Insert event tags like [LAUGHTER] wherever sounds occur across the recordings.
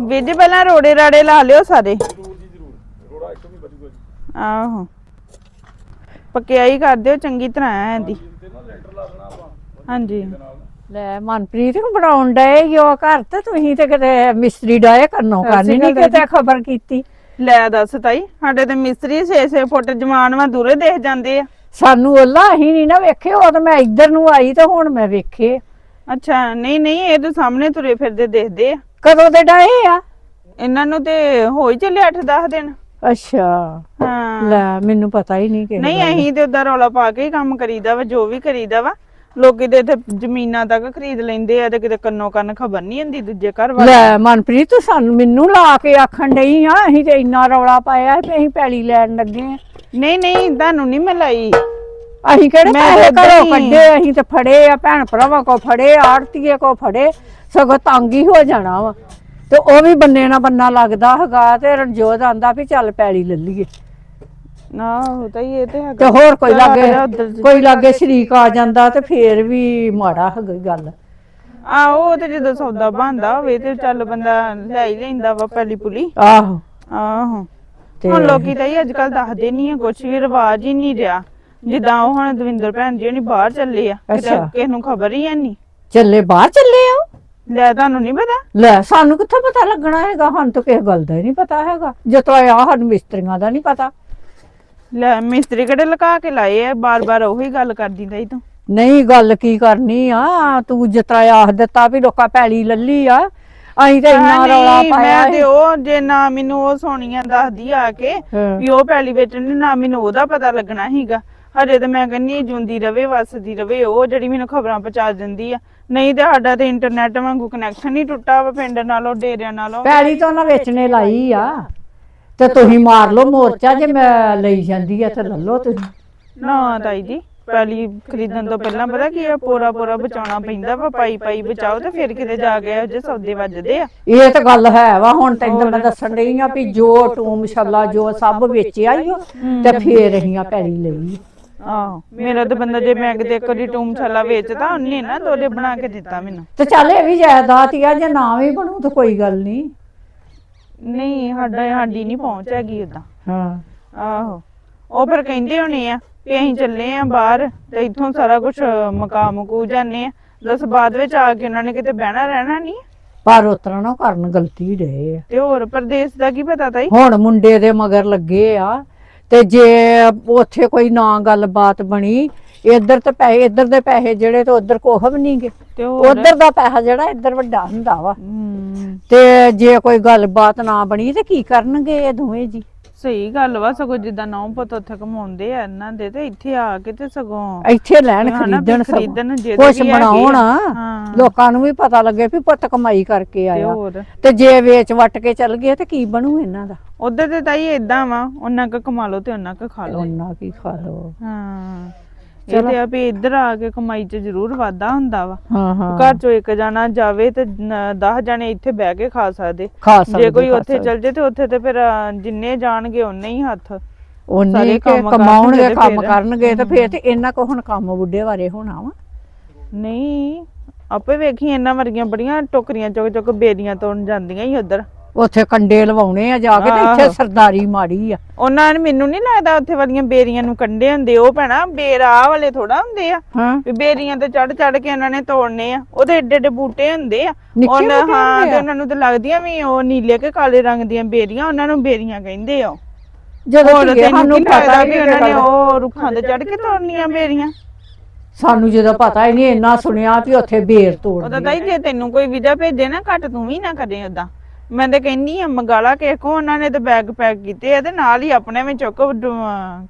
ਵੀਰ ਜੀ ਪਹਿਲਾਂ ਰੋੜੇ ਰਾੜੇ ਲਾ ਲਿਓ ਸਾਰੇ। ਜ਼ਰੂਰ ਜੀ ਜ਼ਰੂਰ। ਰੋੜਾ ਇੱਥੋਂ ਵੀ ਬਚੂਗਾ ਜੀ। ਆਹੋ। ਪਕਿਆਈ ਕਰ ਦਿਓ ਚੰਗੀ ਤਰ੍ਹਾਂ ਐਂ ਦੀ ਤੇ ਨਾ ਲੈਂਟਰ ਲਾ ਦੇਣਾ ਆਪਾਂ। ਹਾਂਜੀ। ਲੈ ਮਨਪ੍ਰੀਤ ਨੂੰ ਬਣਾਉਣ ਡਏ ਜੋ ਘਰ ਤੇ ਤੁਸੀਂ ਤੇ ਕਿਤੇ ਮਿਸਤਰੀ ਡਾਏ ਕਰਨੋਂ ਸਤਿ ਕਰਨੀ ਨਹੀਂ ਅਕਾਲ ਕਿਤੇ ਖਬਰ ਕੀਤੀ। ਲੈ ਦੱਸ ਤਾਈ ਸਾਡੇ ਤੇ ਮਿਸਤਰੀ 6-6 ਫੁੱਟ ਜਮਾਨ ਵਾ ਦੂਰੇ ਦੇਖ ਜਾਂਦੇ ਆ। ਸਾਨੂੰ ਉਹਲਾ ਅਸੀਂ ਨਹੀਂ ਨਾ ਵੇਖੇ ਉਹ ਤਾਂ ਮੈਂ ਇੱਧਰ ਨੂੰ ਆਈ ਤੇ ਹੁਣ ਮੈਂ ਵੇਖੇ। ਅੱਛਾ ਨਹੀਂ ਨਹੀਂ ਇਹ ਤਾਂ ਸਾਹਮਣੇ ਤੁਰੇ ਫਿਰਦੇ ਦੇਖਦੇ ਆ। ਕਦੋਂ ਦੇ ਡਾਏ ਆ? ਇਹਨਾਂ ਨੂੰ ਤੇ ਹੋ ਹੀ ਚੱਲੇ 8-10 ਦਿਨ। ਅੱਛਾ। ਹਾਂ। ਲੈ ਮੈਨੂੰ ਪਤਾ ਹੀ ਨਹੀਂ ਕਿ ਨਹੀਂ ਅਸੀਂ ਤੇ ਉਦਾਂ ਰੌਲਾ ਪਾ ਕੇ ਹੀ ਕੰਮ ਕਰੀਦਾ ਵਾ ਜੋ ਵੀ ਕਰੀਦਾ ਵਾ। ਲੋਕੀ ਤੇ ਇੱਥੇ ਜ਼ਮੀਨਾਂ ਤੱਕ ਖਰੀਦ ਲੈਂਦੇ ਆ ਤੇ ਕਿਤੇ ਕੰਨੋ ਕੰਨ ਖਬਰ ਨਹੀਂ ਹੁੰਦੀ ਦੂਜੇ ਘਰ ਵਾਲੇ ਲੈ ਮਨਪ੍ਰੀਤ ਤੂੰ ਸਾਨੂੰ ਮੈਨੂੰ ਲਾ ਕੇ ਆਖਣ ਡਈ ਆ ਅਸੀਂ ਤੇ ਇੰਨਾ ਰੌਲਾ ਪਾਇਆ ਵੀ ਅਸੀਂ ਪੈਲੀ ਲੈਣ ਲੱਗੇ ਆ। ਨਹੀਂ ਨਹੀਂ ਤੁਹਾਨੂੰ ਨਹੀਂ ਮਿਲਾਈ ਅਸੀਂ ਕਿਹੜੇ ਮੈਂ ਪੈਸੇ ਤਾਂ ਘਰੋਂ ਕੱਢੇ ਅਸੀਂ ਤੇ ਫੜੇ ਆ ਭੈਣ ਭਰਾਵਾਂ ਕੋ ਫੜੇ ਆੜਤੀਏ ਕੋ ਫੜੇ ਸਗੋਂ ਤੰਗ ਹੀ ਹੋ ਜਾਣਾ ਵਾ। ਤੇ ਉਹ ਵੀ ਬੰਨੇ ਨਾ ਬੰਨਾ ਲੱਗਦਾ ਹੈਗਾ ਤੇ ਰਣਜੋਤ ਆਂਦਾ ਵੀ ਚੱਲ ਪੈਲੀ ਲੈ ਲਈਏ। ਨਾ ਉਹ ਤਾਂ ਹੀ ਇਹ ਤੇ ਤੇ ਹੈਗਾ ਹੋਰ ਕੋਈ ਚੱਲ ਆ ਲਾਗੇ ਉੱਧਰ। ਕੋਈ ਲਾਗੇ ਸ਼ਰੀਕ ਆ ਜਾਂਦਾ ਤੇ ਫੇਰ ਵੀ ਮਾੜਾ ਹੈਗਾ ਈ ਗੱਲ। ਆ ਉਹ ਤੇ ਜਦੋਂ ਸੌਦਾ ਬੰਦਾ ਹੋਵੇ ਤੇ ਚੱਲ ਬੰਦਾ ਲੈ ਹੀ ਲੈਂਦਾ ਵਾ ਪਹਿਲੀ ਪੁਲੀ। ਆਹੋ। ਆਹੋ। ਤੇ ਹੁਣ ਲੋਕੀ ਤਾਂ ਹੀ ਅੱਜ ਕੱਲ ਦੱਸਦੇ ਨਹੀਂ ਆ ਕੁਛ ਵੀ ਰਿਵਾਜ ਹੀ ਨਹੀਂ ਰਿਹਾ। ਜਿੱਦਾਂ ਉਹ ਹੁਣ ਦਵਿੰਦਰ ਭੈਣ ਜੀ ਨਹੀਂ ਬਾਹਰ ਚੱਲੇ ਆ ਕਿਤੇ ਅੱਛਾ। ਕਿਸੇ ਨੂੰ ਖਬਰ ਹੀ ਹੈ ਨਹੀਂ ਚੱਲੇ ਬਾਹਰ ਚੱਲੇ ਆ ਲੈ ਤੁਹਾਨੂੰ ਨਹੀਂ ਪਤਾ? ਲੈ ਸਾਨੂੰ ਕਿੱਥੇ ਪਤਾ ਲੱਗਣਾ ਹੈਗਾ? ਸਾਨੂੰ ਤਾਂ ਕਿਸੇ ਗੱਲ ਦਾ ਹੀ ਨਹੀਂ ਪਤਾ ਹੈਗਾ। ਜਦੋਂ ਆ ਸਾਨੂੰ ਮਿਸਤਰੀਆਂ ਦਾ ਨਹੀਂ ਪਤਾ। ਲੈ ਮਿਸਤਰੀ ਕਿਹੜੇ ਲਗਾ ਕੇ ਲਾਏ ਆ? ਬਾਰ-ਬਾਰ ਉਹੀ ਗੱਲ ਕਰਦੀ ਰਹੀ ਤੂੰ। ਨਹੀਂ ਗੱਲ ਕੀ ਕਰਨੀ ਆ? ਤੂੰ ਜਿਤਰਾ ਆਖ ਦਿੱਤਾ ਵੀ ਲੋਕਾਂ ਪੈਲੀ ਲੱਲੀ ਆ ਅਸੀਂ ਤੇ ਇੰਨਾ ਰੌਲਾ ਨਹੀਂ, ਪਾਇਆ ਮੈਂ ਤੇ ਉਹ ਜੇ ਨਾ ਮੈਨੂੰ ਉਹ ਸੋਨੀਆ ਦੱਸਦੀ ਆ ਕੇ ਹਾਂ। ਵੀ ਉਹ ਪਹਿਲੀ ਵੇਚਣ ਦੀ ਨਾ ਮੈਨੂੰ ਉਹਦਾ ਪਤਾ ਲੱਗਣਾ ਸੀਗਾ। ਹਜੇ ਤੇ ਮੈਂ ਕਹਿੰਨੀ ਜੁੰਦੀ ਰਵੇ ਵਸਦੀ ਰਵੇ ਉਹ ਜਿਹੜੀ ਮੈਨੂੰ ਖਬਰਾਂ ਪਹੁੰਚਾ ਦਿੰਦੀ ਆ। ਨਹੀਂ ਤੇ ਸਾਡਾ ਤੇ ਇੰਟਰਨੈਟ ਵਾਂਗੂ ਕਨੈਕਸ਼ਨ ਹੀ ਟੁੱਟਾ ਵਾ ਪਿੰਡ ਨਾਲੋਂ ਡੇਰਿਆਂ ਨਾਲੋਂ। ਪੈਲੀ ਤਾਂ ਉਹਨਾਂ ਵੇਚਣੇ ਲਾਈ ਆ। ਤੇ ਤੁਸੀਂ ਮਾਰ ਲਓ ਮੋਰਚਾ ਜੇ ਮੈਂ ਲਈ ਜਾਂਦੀ ਆ ਤੇ ਲੈ ਲਓ ਤੁਸੀਂ। ਨਾ ਤਾਈ ਜੀ ਪਹਿਲੀ ਖਰੀਦਣ ਤੋਂ ਪਹਿਲਾਂ ਪਤਾ ਕੀ ਆ ਪੋਰਾ ਪੋਰਾ ਬਚਾਉਣਾ ਪੈਂਦਾ ਵਾ ਪਾਈ ਪਾਈ ਬਚਾਓ ਤੇ ਫਿਰ ਕਿਤੇ ਜਾ ਕੇ ਜਿਹੇ ਸੌਦੇ ਵੱਜਦੇ ਆ। ਇਹ ਤਾਂ ਗੱਲ ਹੈ ਵਾ ਹੁਣ ਤੈਨੂੰ ਮੈਂ ਦੱਸਣ ਰਹੀ ਆ ਵੀ ਜੋ ਟੂਮ ਛੱਲਾ ਜੋ ਸਭ ਵੇਚਿਆ ਹੀ ਤੇ ਫੇਰ ਅਸੀਂ ਆ ਪੈਲੀ ਲਈ। ਆਹੋ ਮੇਰਾ ਤੇ ਬੰਦਾ ਜੇ ਮੈਂ ਕਿਤੇ ਇੱਕ ਵਾਰੀ ਟੂਮ ਛੱਲਾ ਵੇਚਦਾ ਉਹਨੇ ਨਾ ਤੋਲੇ ਬਣਾ ਕੇ ਦਿੱਤਾ ਮੈਨੂੰ। ਤੇ ਚੱਲ ਇਹ ਵੀ ਜਾਇਦਾਦ ਹੀ ਆ ਜੇ ਨਾ ਵੀ ਬਣੂ ਤਾਂ ਕੋਈ ਗੱਲ ਨਹੀਂ। ਨਹੀਂ ਸਾਡਾ ਸਾਡੀ ਨਹੀਂ ਪਹੁੰਚ ਹੈਗੀ ਉਦਾਂ ਹਾਂ। ਆਹੋ। ਉਹ ਫਿਰ ਕਹਿੰਦੇ ਹੋਣੇ ਆ ਵੀ ਅਸੀਂ ਚੱਲੇ ਆ ਬਾਹਰ ਤੇ ਇੱਥੋਂ ਸਾਰਾ ਕੁਝ ਮਕਾ ਮਕੂ ਜਾਂਦੇ ਆ। ਦਸ ਬਾਅਦ ਵਿੱਚ ਆ ਕੇ ਉਹਨਾਂ ਨੇ ਕਿਤੇ ਬਹਿਣਾ ਰਹਿਣਾ ਨਹੀਂ? ਪਰ ਉਤਰਾ ਨਾ ਕਰਨ ਗਲਤੀ ਡੇ ਆ। ਤੇ ਹੋਰ ਪ੍ਰਦੇਸ਼ ਦਾ ਕੀ ਪਤਾ ਤਾਈ? ਹੁਣ ਮੁੰਡੇ ਦੇ ਮਗਰ ਲੱਗੇ ਆ ਤੇ ਜੇ ਉੱਥੇ ਕੋਈ ਨਾ ਗੱਲਬਾਤ ਬਣੀ ਇੱਧਰ ਤੇ ਪੈਸੇ ਇੱਧਰ ਦੇ ਪੈਸੇ ਜਿਹੜੇ ਤੇ ਉੱਧਰ ਕੋਹ ਵੀ ਨਹੀਂਗੇ ਤੇ ਉੱਧਰ ਦਾ ਪੈਸਾ ਜਿਹੜਾ ਇੱਧਰ ਵੱਡਾ ਹੁੰਦਾ ਵਾ। ਤੇ ਜੇ ਕੋਈ ਗੱਲਬਾਤ ਨਾ ਬਣੀ ਤੇ ਕੀ ਕਰਨਗੇ ਇਹ ਦੋਵੇਂ ਜੀ? ਸਹੀ ਗੱਲ ਵਾ ਸਗੋਂ ਜਿੱਦਾਂ ਨੌ ਪੁੱਤ ਉੱਥੇ ਕਮਾਉਂਦੇ ਆ ਇਹਨਾਂ ਦੇ ਤੇ ਇੱਥੇ ਆ ਕੇ ਤੇ ਸਗੋਂ ਇੱਥੇ ਲੈਣ ਵੀ ਖਰੀਦਣ ਖਰੀਦਣ ਜਿਹਦੇ ਕੁਛ ਵੀ ਹੈਗੇ ਆ। ਬਣਾਉਣ ਹਾਂ। ਲੋਕਾਂ ਨੂੰ ਵੀ ਪਤਾ ਲੱਗੇ ਵੀ ਪੁੱਤ ਕਮਾਈ ਕਰਕੇ ਤੇ ਆਇਆ। ਹੋਰ। ਤੇ ਜੇ ਵੇਚ ਵਟ ਕੇ ਚੱਲ ਗਏ ਤੇ ਕੀ ਬਣੂ ਇਹਨਾਂ ਦਾ? ਉਧਰ ਤੇ ਤਾਈ ਇਦਾਂ ਵਾ ਉਹਨਾਂ ਕ ਕਮਾ ਲਓ ਤੇ ਉਹਨਾਂ ਕ ਖਾ ਲਓ। ਉਹਨਾਂ ਕੀ ਖਾ ਲੋ ਹਾਂ। ਇਹ ਤੇ ਆ ਵੀ ਇੱਧਰ ਆ ਕੇ ਕਮਾਈ 'ਚ ਜ਼ਰੂਰ ਵਾਧਾ ਹੁੰਦਾ ਵਾ। ਹਾਂ ਹਾਂ। ਘਰ 'ਚੋਂ ਇੱਕ ਜਾਣਾ ਜਾਵੇ ਤੇ 10 ਜਾਣੇ ਇੱਥੇ ਬਹਿ ਕੇ ਖਾ ਸਕਦੇ। ਖਾ ਸਕਦੇ ਜੇ ਕੋਈ ਉੱਥੇ। ਚੱਲ ਜੇ ਤੇ ਉੱਥੇ ਤੇ ਫਿਰ ਜਿੰਨੇ ਜਾਣਗੇ ਉਹਨੇ ਹੀ ਹੱਥ। ਉਹਨੇ ਕਮਾਉਣਗੇ ਕੰਮ। ਕਰਨਗੇ ਤੇ ਫੇਰ ਤੇ ਇਹਨਾਂ ਕੋ ਹੁਣ ਕੰਮ ਬੁੱਢੇ ਬਾਰੇ ਹੋਣਾ ਵਾ। ਨਹੀਂ ਆਪੇ ਵੇਖੀ ਇਹਨਾਂ ਵਰਗੀਆਂ ਬੜੀਆਂ ਟੋਕਰੀਆਂ ਚੁੱਕ ਚੁੱਕ ਬੇਰੀਆਂ ਤੋੜਨ ਜਾਂਦੀਆਂ ਹੀ ਉਧਰ। ਉੱਥੇ ਕੰਡੇ ਲਵਾਉਣੇ ਆ ਜਾ ਕੇ ਤੇ ਇੱਥੇ ਆਹੋ। ਸਰਦਾਰੀ ਮਾੜੀ ਆ। ਉਹਨਾਂ ਨੇ ਮੈਨੂੰ ਨਹੀਂ ਲੱਗਦਾ ਉੱਥੇ ਵਾਲੀਆਂ ਬੇਰੀਆਂ ਨੂੰ ਕੰਡੇ ਹੁੰਦੇ ਉਹ ਭੈਣਾ ਬੇਰ ਆਹ ਵਾਲੇ ਥੋੜਾ ਹੁੰਦੇ ਆ। ਹਾਂ। ਵੀ ਬੇਰੀਆਂ ਤੇ ਚੜ ਚੜ ਕੇ ਉਹਨਾਂ ਨੇ ਤੋੜਨੇ ਆ। ਉਹਦੇ ਏਡੇ ਏਡੇ ਬੂਟੇ ਹੁੰਦੇ ਆ। ਨਿੱਕੇ ਉਹਨਾਂ ਬੂਟੇ ਹਾਂ ਹੁੰਦੇ ਤੇ ਆ? ਉਹਨਾਂ ਨੂੰ ਤੇ ਲੱਗਦੀਆਂ ਵੀ ਉਹ ਨੀਲੇ ਕੇ ਕਾਲੇ ਰੰਗ ਦੀਆਂ ਬੇਰੀਆਂ ਉਹਨਾਂ ਨੂੰ ਬੇਰੀਆਂ ਕਹਿੰਦੇ ਆ ਜਦੋਂ ਹੋਰ ਧੀਏ ਤੈਨੂੰ ਸਾਨੂੰ ਕੀ ਪਤਾ ਵੀ ਉਹਨਾਂ ਨੇ। ਉਹ ਰੁੱਖਾਂ ਤੇ ਚੜ ਕੇ ਤੋੜਨੀਆਂ ਬੇਰੀਆਂ? ਸਾਨੂੰ ਜਦੋਂ ਪਤਾ ਹੀ ਨਹੀਂ ਇੰਨਾ ਸੁਣਿਆ ਵੀ ਉੱਥੇ ਬੇਰ ਉਹਦਾ ਤੋੜਦੇ ਤਾਂ ਜੇ ਤੈਨੂੰ ਕੋਈ ਵੀਜ਼ਾ ਭੇਜੇ ਨਾ ਘੱਟ ਤੂੰ ਵੀ ਨਾ ਕਰੇ ਓਦਾਂ। ਮੈਂ ਤਾਂ ਕਹਿੰਨੀ ਆ ਮੰਗਾਲਾ ਕਿਸੇ ਕੋ ਉਹਨਾਂ ਨੇ ਤੇ ਬੈਗ ਪੈਕ ਕੀਤੇ ਆ ਤੇ ਨਾਲ ਹੀ ਆਪਣੇ ਵਿੱਚ ਚੁੱਕ ਡ-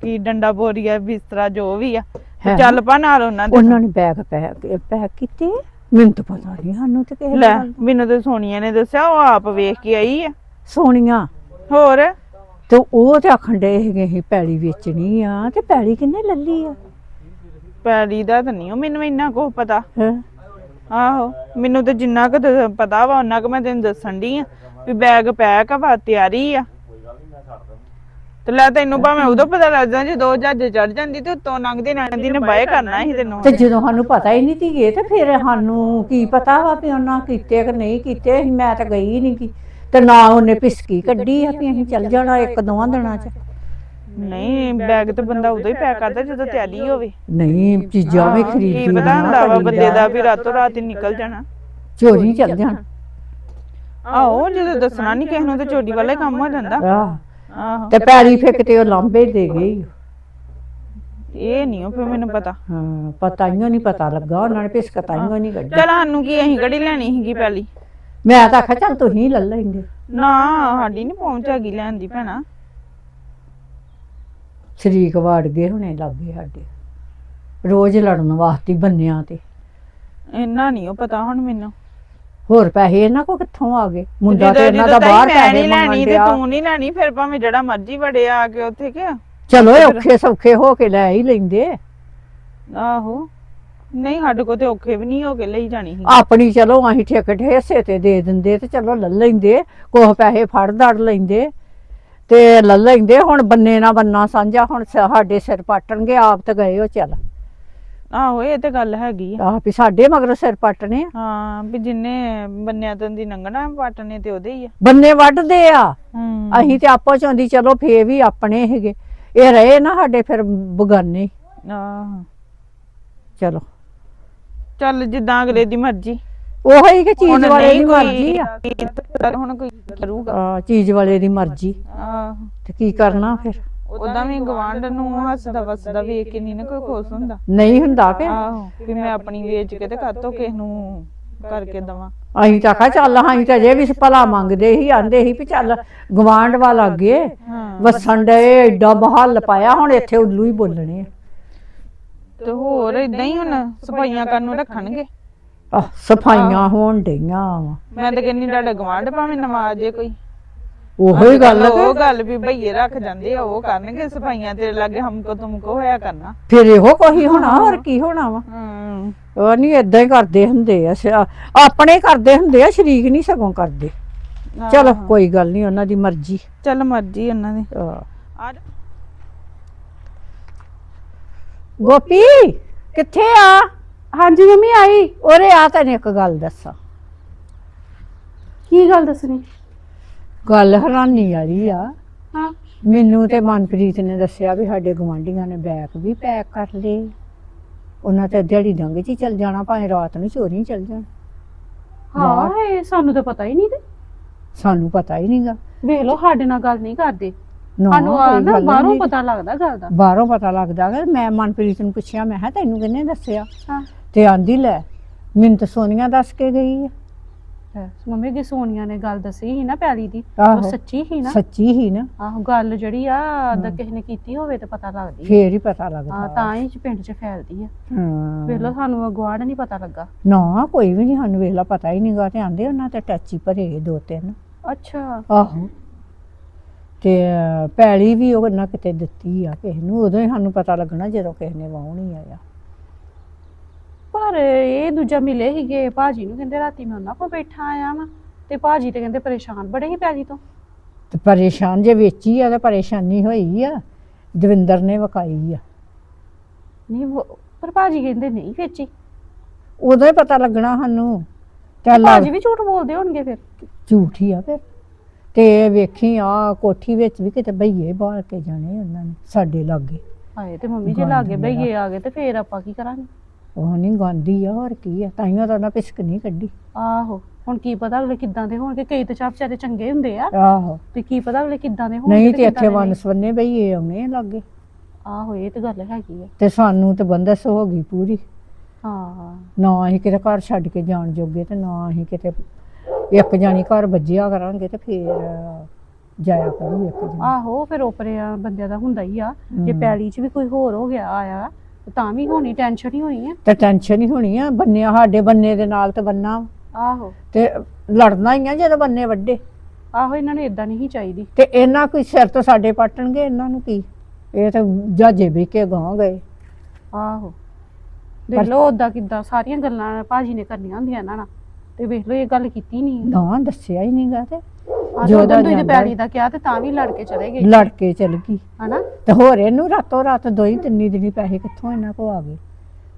ਕੀ ਡੰਡਾ ਬੋਰੀਆ ਬਿਸਤਰਾ ਜੋ ਵੀ ਆ ਤੇ ਹੈ। ਚੱਲ ਪਾ ਨਾਲ ਉਹਨਾਂ ਦੇ ਉਹਨਾਂ ਨੇ ਬੈਗ ਪੈਕ ਪੈਕ ਕੀਤੇ ਮੈਨੂੰ ਤਾਂ ਪਤਾ ਨਹੀਂ ਸਾਨੂੰ ਤੇ ਕਿਸੇ ਲੈ ਗੱਲ ਮੈਨੂੰ ਤੇ ਸੋਨੀਆ ਨੇ ਦੱਸਿਆ ਉਹ ਆਪ ਵੇਖ ਕੇ ਆਈ ਆ। ਸੋਹਣੀਆਂ ਹੋਰ? ਤੇ ਉਹ ਤੇ ਆਖਣ ਦੇ ਹੈਗੇ ਸੀ ਪੈਲੀ ਵੇਚਣੀ ਆ ਤੇ ਪੈਲੀ ਕਿੰਨੇ ਲੱਲੀ ਆ? ਪੈਲੀ ਦਾ ਤਾਂ ਨਹੀਂ ਮੈਨੂੰ ਇੰਨਾ ਕੁ ਪਤਾ। ਹੈਂ? ਆਹੋ ਮੈਨੂੰ ਤੇ ਜਿੰਨਾ ਕੁ ਦ- ਪਤਾ ਵਾ ਉਹਨਾਂ ਕੁ ਮੈਂ ਤੈਨੂੰ ਦੱਸਣ ਦੀ ਆ। ਵੀ ਬੈਗ ਪੈਕ ਆ ਵਾ ਤਿਆਰੀ ਆ। ਤੇ ਲੈ ਤੈਨੂੰ ਭਾਵੇਂ ਉਦੋਂ ਪਤਾ ਲੱਗ ਜਾਂਦਾ ਜੇ ਦੋ ਜੱਜ ਚੜ ਜਾਂਦੀ ਤੇ ਉੱਤੋਂ ਲੰਘਦੀ ਲੰਘਦੀ ਨੇ ਬਾਏ ਕਰਨਾ ਸੀ ਤੈਨੂੰ। ਤੇ ਜਦੋਂ ਸਾਨੂੰ ਪਤਾ ਹੀ ਨਹੀਂ ਧੀਏ ਤੇ ਫਿਰ ਸਾਨੂੰ ਕੀ ਪਤਾ ਵਾ ਵੀ ਉਹਨਾਂ ਕੀਤੇ ਕਿ ਨਹੀਂ ਕੀਤੇ ਅਸੀਂ ਮੈਂ ਤਾਂ ਗਈ ਨਹੀਂ ਕੀ ਤੇ ਨਾ ਉਹਨੇ ਪਿਸਕੀ ਕੱਢੀ ਆ ਵੀ ਅਸੀਂ ਚੱਲ ਜਾਣਾ ਇੱਕ ਦੋਵਾਂ ਦਿਨਾਂ 'ਚ। ਨਹੀਂ ਬੈਗ ਤੇ ਬੰਦਾ ਉਦੋਂ ਹੀ ਪੈਕ ਕਰਦਾ ਜਦੋਂ ਤਿਆਰੀ ਹੋਵੇ। ਨਹੀਂ ਚੀਜ਼ਾਂ ਵੀ ਕੀ ਖਰੀਦੀ ਪਤਾ ਹੁੰਦਾ ਵਾ ਬੰਦੇ ਦਾ ਵੀ ਰਾਤੋਂ ਰਾਤ ਹੀ ਨਿਕਲ ਜਾਣਾ। ਚੋਰੀ ਚੱਲ ਜਾਣ। ਆਹੋ ਜਦੋਂ ਦੱਸਣਾ ਨਹੀਂ ਕਿਸੇ ਨੂੰ ਤੇ ਚੋਰੀ ਵਾਲਾ ਹੀ ਕੰਮ ਹੋ ਜਾਂਦਾ। ਆਹ ਆਹੋ ਤੇ ਪੈਰੀ ਫੇਕ ਤੇ ਉਹ ਲਾਂਬੇ ਦੇ ਗਈ। ਇਹ ਨਹੀਂ ਉਹ ਫਿਰ ਮੈਨੂੰ ਪਤਾ। ਹਾਂ ਪਤਾ ਹੀ ਨਹੀਂ ਪਤਾ ਲੱਗਾ ਉਹਨਾਂ ਨੇ ਪਿਸਕ ਤਾਈਓ ਨਹੀਂ ਕੱਢੀ ਚਲ ਸਾਨੂੰ ਕੀ ਅਸੀਂ ਕਿਹੜੀ ਲੈਣੀ ਸੀਗੀ ਪਹਿਲੀ ਮੈਂ ਤਾਂ ਆਖਿਆ ਚੱਲ ਤੁਸੀਂ ਲੈ ਲੈਂਦੇ। ਨਾ ਸਾਡੀ ਨਹੀਂ ਪਹੁੰਚ ਹੈਗੀ ਲੈਣ ਦੀ ਭੈਣਾ। ਸ਼ਰੀਕ ਵਾੜ ਗਏ ਹੁਣੇ ਲੱਗੇ ਸਾਡੇ। ਰੋਜ਼ ਲੜਨ ਵਾਸਤੇ ਬੰਨਿਆਂ ਤੇ। ਇੰਨਾ ਨਹੀਂ ਉਹ ਪਤਾ ਹੁਣ ਮੈਨੂੰ। ਹੋਰ ਪੈਸੇ ਇਹਨਾਂ ਕੋ ਕਿੱਥੋਂ ਆ ਗਏ? ਮੁੰਡਾ ਤੇ ਇਹਨਾਂ ਦਾ ਬਾਹਰ ਪੈਸੇ ਨਹੀਂ ਲੈਣੀ ਤੇ ਤੂੰ ਨਹੀਂ ਲੈਣੀ ਫਿਰ ਭਾਵੇਂ ਜਿਹੜਾ ਮਰਜ਼ੀ ਵੜਿਆ ਆ ਕੇ ਉੱਥੇ ਕਿ ਚਲੋ ਔਖੇ ਸੌਖੇ ਹੋ ਕੇ ਲੈ ਹੀ ਲੈਂਦੇ। ਆਹੋ। ਨਹੀਂ ਸਾਡੇ ਕੋਲ ਤੇ ਔਖੇ ਵੀ ਨਹੀਂ ਹੋ ਕੇ ਲਈ ਜਾਣੀ ਸੀ। ਆਪਣੀ ਚਲੋ ਅਸੀਂ ਠੇਕੇ ਠੇਸੇ ਤੇ ਦੇ ਦਿੰਦੇ ਤੇ ਚਲੋ ਲੈ ਲੈਂਦੇ। ਕੋਹ ਪੈਸੇ ਫੜ ਦੜ ਲੈਂਦੇ। ਤੇ ਲੈ ਲੈਂਦੇ ਹੁਣ ਬੰਨੇ ਨਾ ਬੰਨਾ ਸਾਂਝਾ ਹੁਣ ਸਾਡੇ ਸਿਰ ਪਾਟਣਗੇ ਆਪ ਤਾਂ ਗਏ ਉਹ ਚੱਲ। ਆਹੋ ਇਹ ਤੇ ਗੱਲ ਹੈਗੀ ਆ। ਆਹ ਵੀ ਸਾਡੇ ਮਗਰ ਸਿਰ ਪਾਟਣੇ ਆ। ਹਾਂ ਵੀ ਜਿੰਨੇ ਬੰਨਿਆ ਤੋਂ ਦੀ ਨੰਗਣਾ ਪਾਟਨੇ ਤੇ ਉਹਦੇ ਹੀ ਆ। ਬੰਨੇ ਵੱਢਦੇ ਆ। ਹੂੰ। ਅਸੀਂ ਤੇ ਆਪੋ ਚਾਹੁੰਦੀ ਚਲੋ ਫੇ ਵੀ ਆਪਣੇ ਹੈਗੇ। ਇਹ ਰਹੇ ਨਾ ਸਾਡੇ ਫਿਰ ਬਗਾਨੇ। ਆਹ। ਚਲੋ। ਚੱਲ ਜਿੱਦਾਂ ਅਗਲੇ ਦੀ ਮਰਜ਼ੀ। ਉਹੋ ਹੀ ਕਿ ਚੀਜ਼ ਹੁਣ ਵਾਲੇ ਨਹੀਂ ਦੀ ਕੋਈ ਮਰਜ਼ੀ ਆ। ਕੀਤਾ, ਹੁਣ ਕੋਈ ਕਰੂਗਾ। ਆ ਚੀਜ਼ ਵਾਲੇ ਦੀ ਮਰਜ਼ੀ। ਆਹ। ਤੇ ਕੀ ਕਰਨਾ ਫਿਰ? ਉਦਾਂ ਵੀ ਗਵਾਂਢ ਨੂੰ ਹੱਸਦਾ ਵਸਦਾ ਵੇਖ ਕੇ ਨਹੀਂ ਨਾ ਕੋਈ ਖੁਸ਼ ਹੁੰਦਾ। ਨਹੀਂ ਹੁੰਦਾ ਕਿ ਆਹੋ ਵੀ ਮੈਂ ਆਪਣੀ ਵੇਚ ਕੇ ਤੇ ਕਾਤੋਂ ਕਿਸ ਨੂੰ ਕਰਕੇ ਦਵਾਂ। ਅਸੀਂ ਤਾਂ ਆਖਿਆ ਚੱਲ ਅਸੀਂ ਤਾਂ ਜੇ ਵੀ ਭਲਾ ਮੰਗਦੇ ਹੀ ਆਂਦੇ ਸੀ ਵੀ ਚੱਲ ਗਵਾਂਢ ਵਾਲ ਅੱਗੇ ਹਾਂ। ਵਸਣ ਦੇ ਐਡਾ ਬਹਾਲ ਪਾਇਆ ਹੁਣ ਇੱਥੇ ਉੱਲੂ ਹੀ ਬੋਲਣੇ ਆ। ਤੇ ਹੋਰ ਇਦਾਂ ਹੀ ਹੁਣ ਸਫਾਈਆਂ ਕਰਨ ਨੂੰ ਰੱਖਣਗੇ। ਆਹ, ਸਫਾਈਆਂ ਹੋਣ ਡਈਆਂ ਵਾ। ਮੈਂ ਤਾਂ ਕਹਿੰਨੀ ਤੁਹਾਡਾ ਗਵਾਂਢ ਭਾਵੇਂ ਨਵਾਜ਼ ਜੇ ਕੋਈ। ਉਹੋ ਹੀ ਗੱਲ ਉਹ ਗੱਲ ਵੀ ਭਈਏ ਰੱਖ ਜਾਂਦੇ ਆ ਉਹ ਕਰਨਗੇ ਸਫਾਈਆਂ ਤੇਰੇ ਲਾਗੇ ਹਮਕੋ ਤੁਮਕੋ ਹੋਇਆ ਕਰਨਾ। ਫਿਰ ਇਹੋ ਕੋਈ ਹੋਣਾ ਹੋਰ ਕੀ ਹੋਣਾ ਵਾ? ਹੂੰ ਉਹ ਨਹੀਂ ਇਦਾਂ ਹੀ ਕਰਦੇ ਹੁੰਦੇ ਆ ਸ- ਆਪਣੇ ਕਰਦੇ ਹੁੰਦੇ ਆ ਸ਼ਰੀਕ ਨਹੀਂ ਸਗੋਂ ਕਰਦੇ। ਚਲੋ ਕੋਈ ਗੱਲ ਨਹੀਂ ਉਹਨਾਂ ਦੀ ਮਰਜ਼ੀ। ਚੱਲ ਮਰਜ਼ੀ ਉਹਨਾਂ ਦੀ। ਆਹ। ਆ ਜਾ। ਗੋਪੀ ਕਿੱਥੇ ਆ? ਹਾਂਜੀ ਮੰਮੀ ਆਈ। ਉਰੇ ਆ ਤੈਨੂੰ ਇੱਕ ਗੱਲ ਦੱਸਾਂ। ਕੀ ਗੱਲ ਦੱਸਣੀ? ਗੱਲ ਹੈਰਾਨੀ ਵਾਲੀ ਆ। ਹਾਂ। ਮੈਨੂੰ ਤੇ ਮਨਪ੍ਰੀਤ ਨੇ ਦੱਸਿਆ ਵੀ ਸਾਡੇ ਗਵਾਂਢੀਆਂ ਨੇ ਬੈਗ ਵੀ ਪੈਕ ਕਰ ਲਏ। ਉਹਨਾਂ ਤੇ ਦਿਹਾੜੀ ਡੰਗ ਚ ਹੀ ਚੱਲ ਜਾਣਾ ਭਾਵੇਂ ਰਾਤ ਨੂੰ ਚੋਰੀ ਚੱਲ ਜਾਣ। ਹਾਂ ਇਹ ਸਾਨੂੰ ਤਾਂ ਪਤਾ ਹੀ ਨਹੀਂ ਤੇ। ਸਾਨੂੰ ਪਤਾ ਹੀ ਨਹੀਂਗਾ। ਵੇਖ ਲਓ ਸਾਡੇ ਨਾਲ ਗੱਲ ਨਹੀਂ ਕਰਦੇ। ਸਾਨੂੰ ਆ ਨਾ ਬਾਹਰੋਂ ਪਤਾ ਲੱਗਦਾ ਗੱਲ ਦਾ। ਬਾਹਰੋਂ ਪਤਾ ਲੱਗਦਾ ਮੈਂ ਮਨਪ੍ਰੀਤ ਨੂੰ ਪੁੱਛਿਆ ਮੈਂ ਕਿਹਾ ਤੈਨੂੰ ਕਿਹਨੇ ਦੱਸਿਆ? ਹਾਂ। ਤੇ ਆਂਦੀ ਲੈ ਮੈਨੂੰ ਤਾਂ ਸੋਨੀਆ ਦੱਸ ਕੇ ਗਈ ਆ। ਮੰਮੀ ਦੀ ਸੋਨੀਆ ਨੇ ਗੱਲ ਦੱਸੀ ਸੀ ਨਾ ਪੈਲੀ ਦੀ ਆਹੋ। ਉਹ ਸੱਚੀ ਸੀ ਨਾ? ਸੱਚੀ ਹੀ ਨਾ। ਆਹੋ ਗੱਲ ਜਿਹੜੀ ਆ ਦਾ ਕਿਸੇ ਨੇ ਕੀਤੀ ਹੋਵੇ ਤਾਂ ਪਤਾ ਲੱਗਦੀ ਆ। ਫੇਰ ਹੀ ਪਤਾ ਹਾਂ ਲੱਗਦਾ ਤਾਂ ਹੀ ਪਿੰਡ 'ਚ ਫੈਲਦੀ ਆ। ਹਾਂ। ਵੇਖ ਲਓ ਸਾਨੂੰ ਗਵਾੜ ਨਹੀਂ ਪਤਾ ਲੱਗਾ। ਨਾ ਕੋਈ ਵੀ ਨਹੀਂ ਸਾਨੂੰ ਵੇਖਲਾ ਪਤਾ ਹੀ ਨਹੀਂਗਾ ਤੇ ਆਂਦੇ ਉਹਨਾਂ ਤੇ ਟੈਚੀ ਭਰੇ ਦੋ ਤਿੰਨ। ਅੱਛਾ। ਆਹੋ। ਤੇ ਪੈਲੀ ਵੀ ਉਹ ਨਾ ਕਿਤੇ ਦਿੱਤੀ ਆ ਕਿਸੇ ਨੂੰ ਉਦੋਂ ਹੀ ਸਾਨੂੰ ਪਤਾ ਲੱਗਣਾ ਜਦੋਂ ਕਿਸੇ ਨੇ ਵਾਹੁਣੀ ਆਇਆ ਪਰ ਇਹ ਦੂਜਾ ਮਿਲੇ ਸੀਗੇ ਭਾਜੀ ਨੂੰ ਕਹਿੰਦੇ ਰਾਤੀ ਮੈਂ ਉਹਨਾਂ ਕੋਲ ਬੈਠਾ ਆਇਆ ਵਾਂ ਤੇ ਭਾਜੀ ਤੇ ਕਹਿੰਦੇ ਪਰੇਸ਼ਾਨ ਬੜੇ ਸੀ ਪੈਲੀ ਤੋਂ। ਤੇ ਪਰੇਸ਼ਾਨ ਜੇ ਵੇਚੀ ਆ ਤੇ ਪਰੇਸ਼ਾਨੀ ਹੋਈ ਆ ਦਵਿੰਦਰ ਨੇ ਵਕਾਈ ਆ। ਨਹੀਂ ਪਰ ਭਾਜੀ ਕਹਿੰਦੇ ਨਹੀਂ ਵੇਚੀ। ਉਦੋਂ ਹੀ ਪਤਾ ਲੱਗਣਾ ਸਾਨੂੰ। ਚੱਲ ਭਾਜੀ ਵੀ ਝੂਠ ਬੋਲਦੇ ਹੋਣਗੇ ਫਿਰ। ਝੂਠੀ ਆ ਫਿਰ। ਤੇ ਵੇਖੀ ਆ ਕੋਠੀ ਵਿੱਚ ਵੀ ਕਿਤੇ ਬਈਏ ਬਾਲ ਕੇ ਜਾਣੇ ਉਹਨਾਂ ਨੇ ਸਾਡੇ ਲਾਗੇ। ਹਾਏ ਤੇ ਮੰਮੀ ਜੇ ਲਾਗੇ। ਬਈਏ ਆ ਗਏ ਤੇ ਫੇਰ ਆਪਾਂ ਕੀ ਕਰਾਂਗੇ? ਉਹ ਨਹੀਂ ਗਾਂਦੀ ਆ ਹੋਰ ਕੀ ਆ? ਤਾਈਆਂ ਤਾਂ ਉਹਨਾਂ ਪਿਸਕ ਨਹੀਂ ਕੱਢੀ। ਆਹੋ ਹੁਣ ਕੀ ਪਤਾ ਅਗਲੇ ਕਿੱਦਾਂ ਦੇ ਹੋਣਗੇ? ਕਈ ਤਾਂ ਚਾਪ ਚੰਗੇ ਹੁੰਦੇ ਆ। ਆਹੋ। ਤੇ ਕੀ ਪਤਾ ਅਗਲੇ ਕਿੱਦਾਂ ਦੇ ਹੋਣਗੇ ਨਹੀਂ ਤੇ ਕਿੱਦਾਂ ਇੱਥੇ ਦੇ ਵਨ ਨਹੀਂ। ਸਵੰਨੇ ਬਈਏ ਆਉਣੇ ਆ ਲਾਗੇ। ਆਹੋ ਇਹ ਤੇ ਗੱਲ ਹੈਗੀ ਆ। ਤੇ ਸਾਨੂੰ ਤੇ ਬੰਦਸ ਹੋ ਗਈ ਪੂਰੀ। ਹਾਂ। ਨਾ ਅਸੀਂ ਕਿਤੇ ਘਰ ਛੱਡ ਕੇ ਜਾਣ ਜੋਗੇ ਤੇ ਨਾ ਅਸੀਂ ਕਿਤੇ ਇੱਕ ਜਾਣੀ ਘਰ ਵੱਜਿਆ ਕਰਾਂਗੇ ਤੇ ਫੇਰ ਜਾਇਆ ਕਰੂ ਇੱਕ ਜਣੀ। ਆਹੋ ਫਿਰ ਓਪਰਿਆ ਬੰਦਿਆਂ ਦਾ ਹੁੰਦਾ ਹੀ ਆ। ਜੇ ਹਮ। ਪੈਲੀ 'ਚ ਵੀ ਕੋਈ ਹੋਰ ਹੋ ਗਿਆ ਆਇਆ ਤੇ ਵੀ ਹੋਣੀ ਟੈਨਸ਼ਨ ਹੀ ਹੋਣੀ ਆ। ਤੇ ਟੈਨਸ਼ਨ ਹੀ ਹੋਣੀ ਆ ਬੰਨਿਆ ਸਾਡੇ ਬੰਨੇ ਦੇ ਨਾਲ ਤੇ ਬੰਨਾ ਆਹੋ। ਤੇ ਲੜਨਾ ਹੀ ਆ ਜਦੋਂ ਬੰਨੇ ਵੱਡੇ। ਆਹੋ ਇਹਨਾਂ ਨੂੰ ਇਦਾਂ ਨਹੀਂ ਚਾਹੀਦੀ। ਤੇ ਇਹਨਾਂ ਕੋਈ ਸਿਰ ਤੋਂ ਸਾਡੇ ਪਾਟਣਗੇ ਇਹਨਾਂ ਨੂੰ ਕੀ? ਇਹ ਤਾਂ ਜਾਜੇ ਵੀ ਕੇ ਗਾਂ ਗਏ। ਆਹੋ। ਦੇਖ ਲਓ ਓਦਾਂ ਕਿੱਦਾਂ ਸਾਰੀਆਂ ਗੱਲਾਂ ਭਾਜੀ ਨੇ ਕਰਨੀਆਂ ਹੁੰਦੀਆਂ ਇਹਨਾਂ ਨਾਲ। ਤੇ ਵੇਖ ਲਓ ਇਹ ਗੱਲ ਕੀਤੀ ਨਹੀਂ। ਨਾ ਦੱਸਿਆ ਹੀ ਨਹੀਂਗਾ ਤੇ। ਜਦੋਂ ਦਾ ਤੁਸੀਂ ਜਾਂਦਾ ਪੈਲੀ ਦਾ ਕਿਹਾ ਤੇ ਤਾਂ ਵੀ ਲੜ ਕੇ ਚਲੇ ਗਏ। ਲੜ ਕੇ ਚਲ ਗਈ। ਹਨਾ? ਤੇ ਹੋਰ ਇਹਨੂੰ ਰਾਤੋਂ ਰਾਤ ਦੋ ਹੀ ਤਿੰਨੀ ਦਿਨੀ ਪੈਸੇ ਕਿੱਥੋਂ ਇਹਨਾਂ ਕੋ ਆ ਗਏ?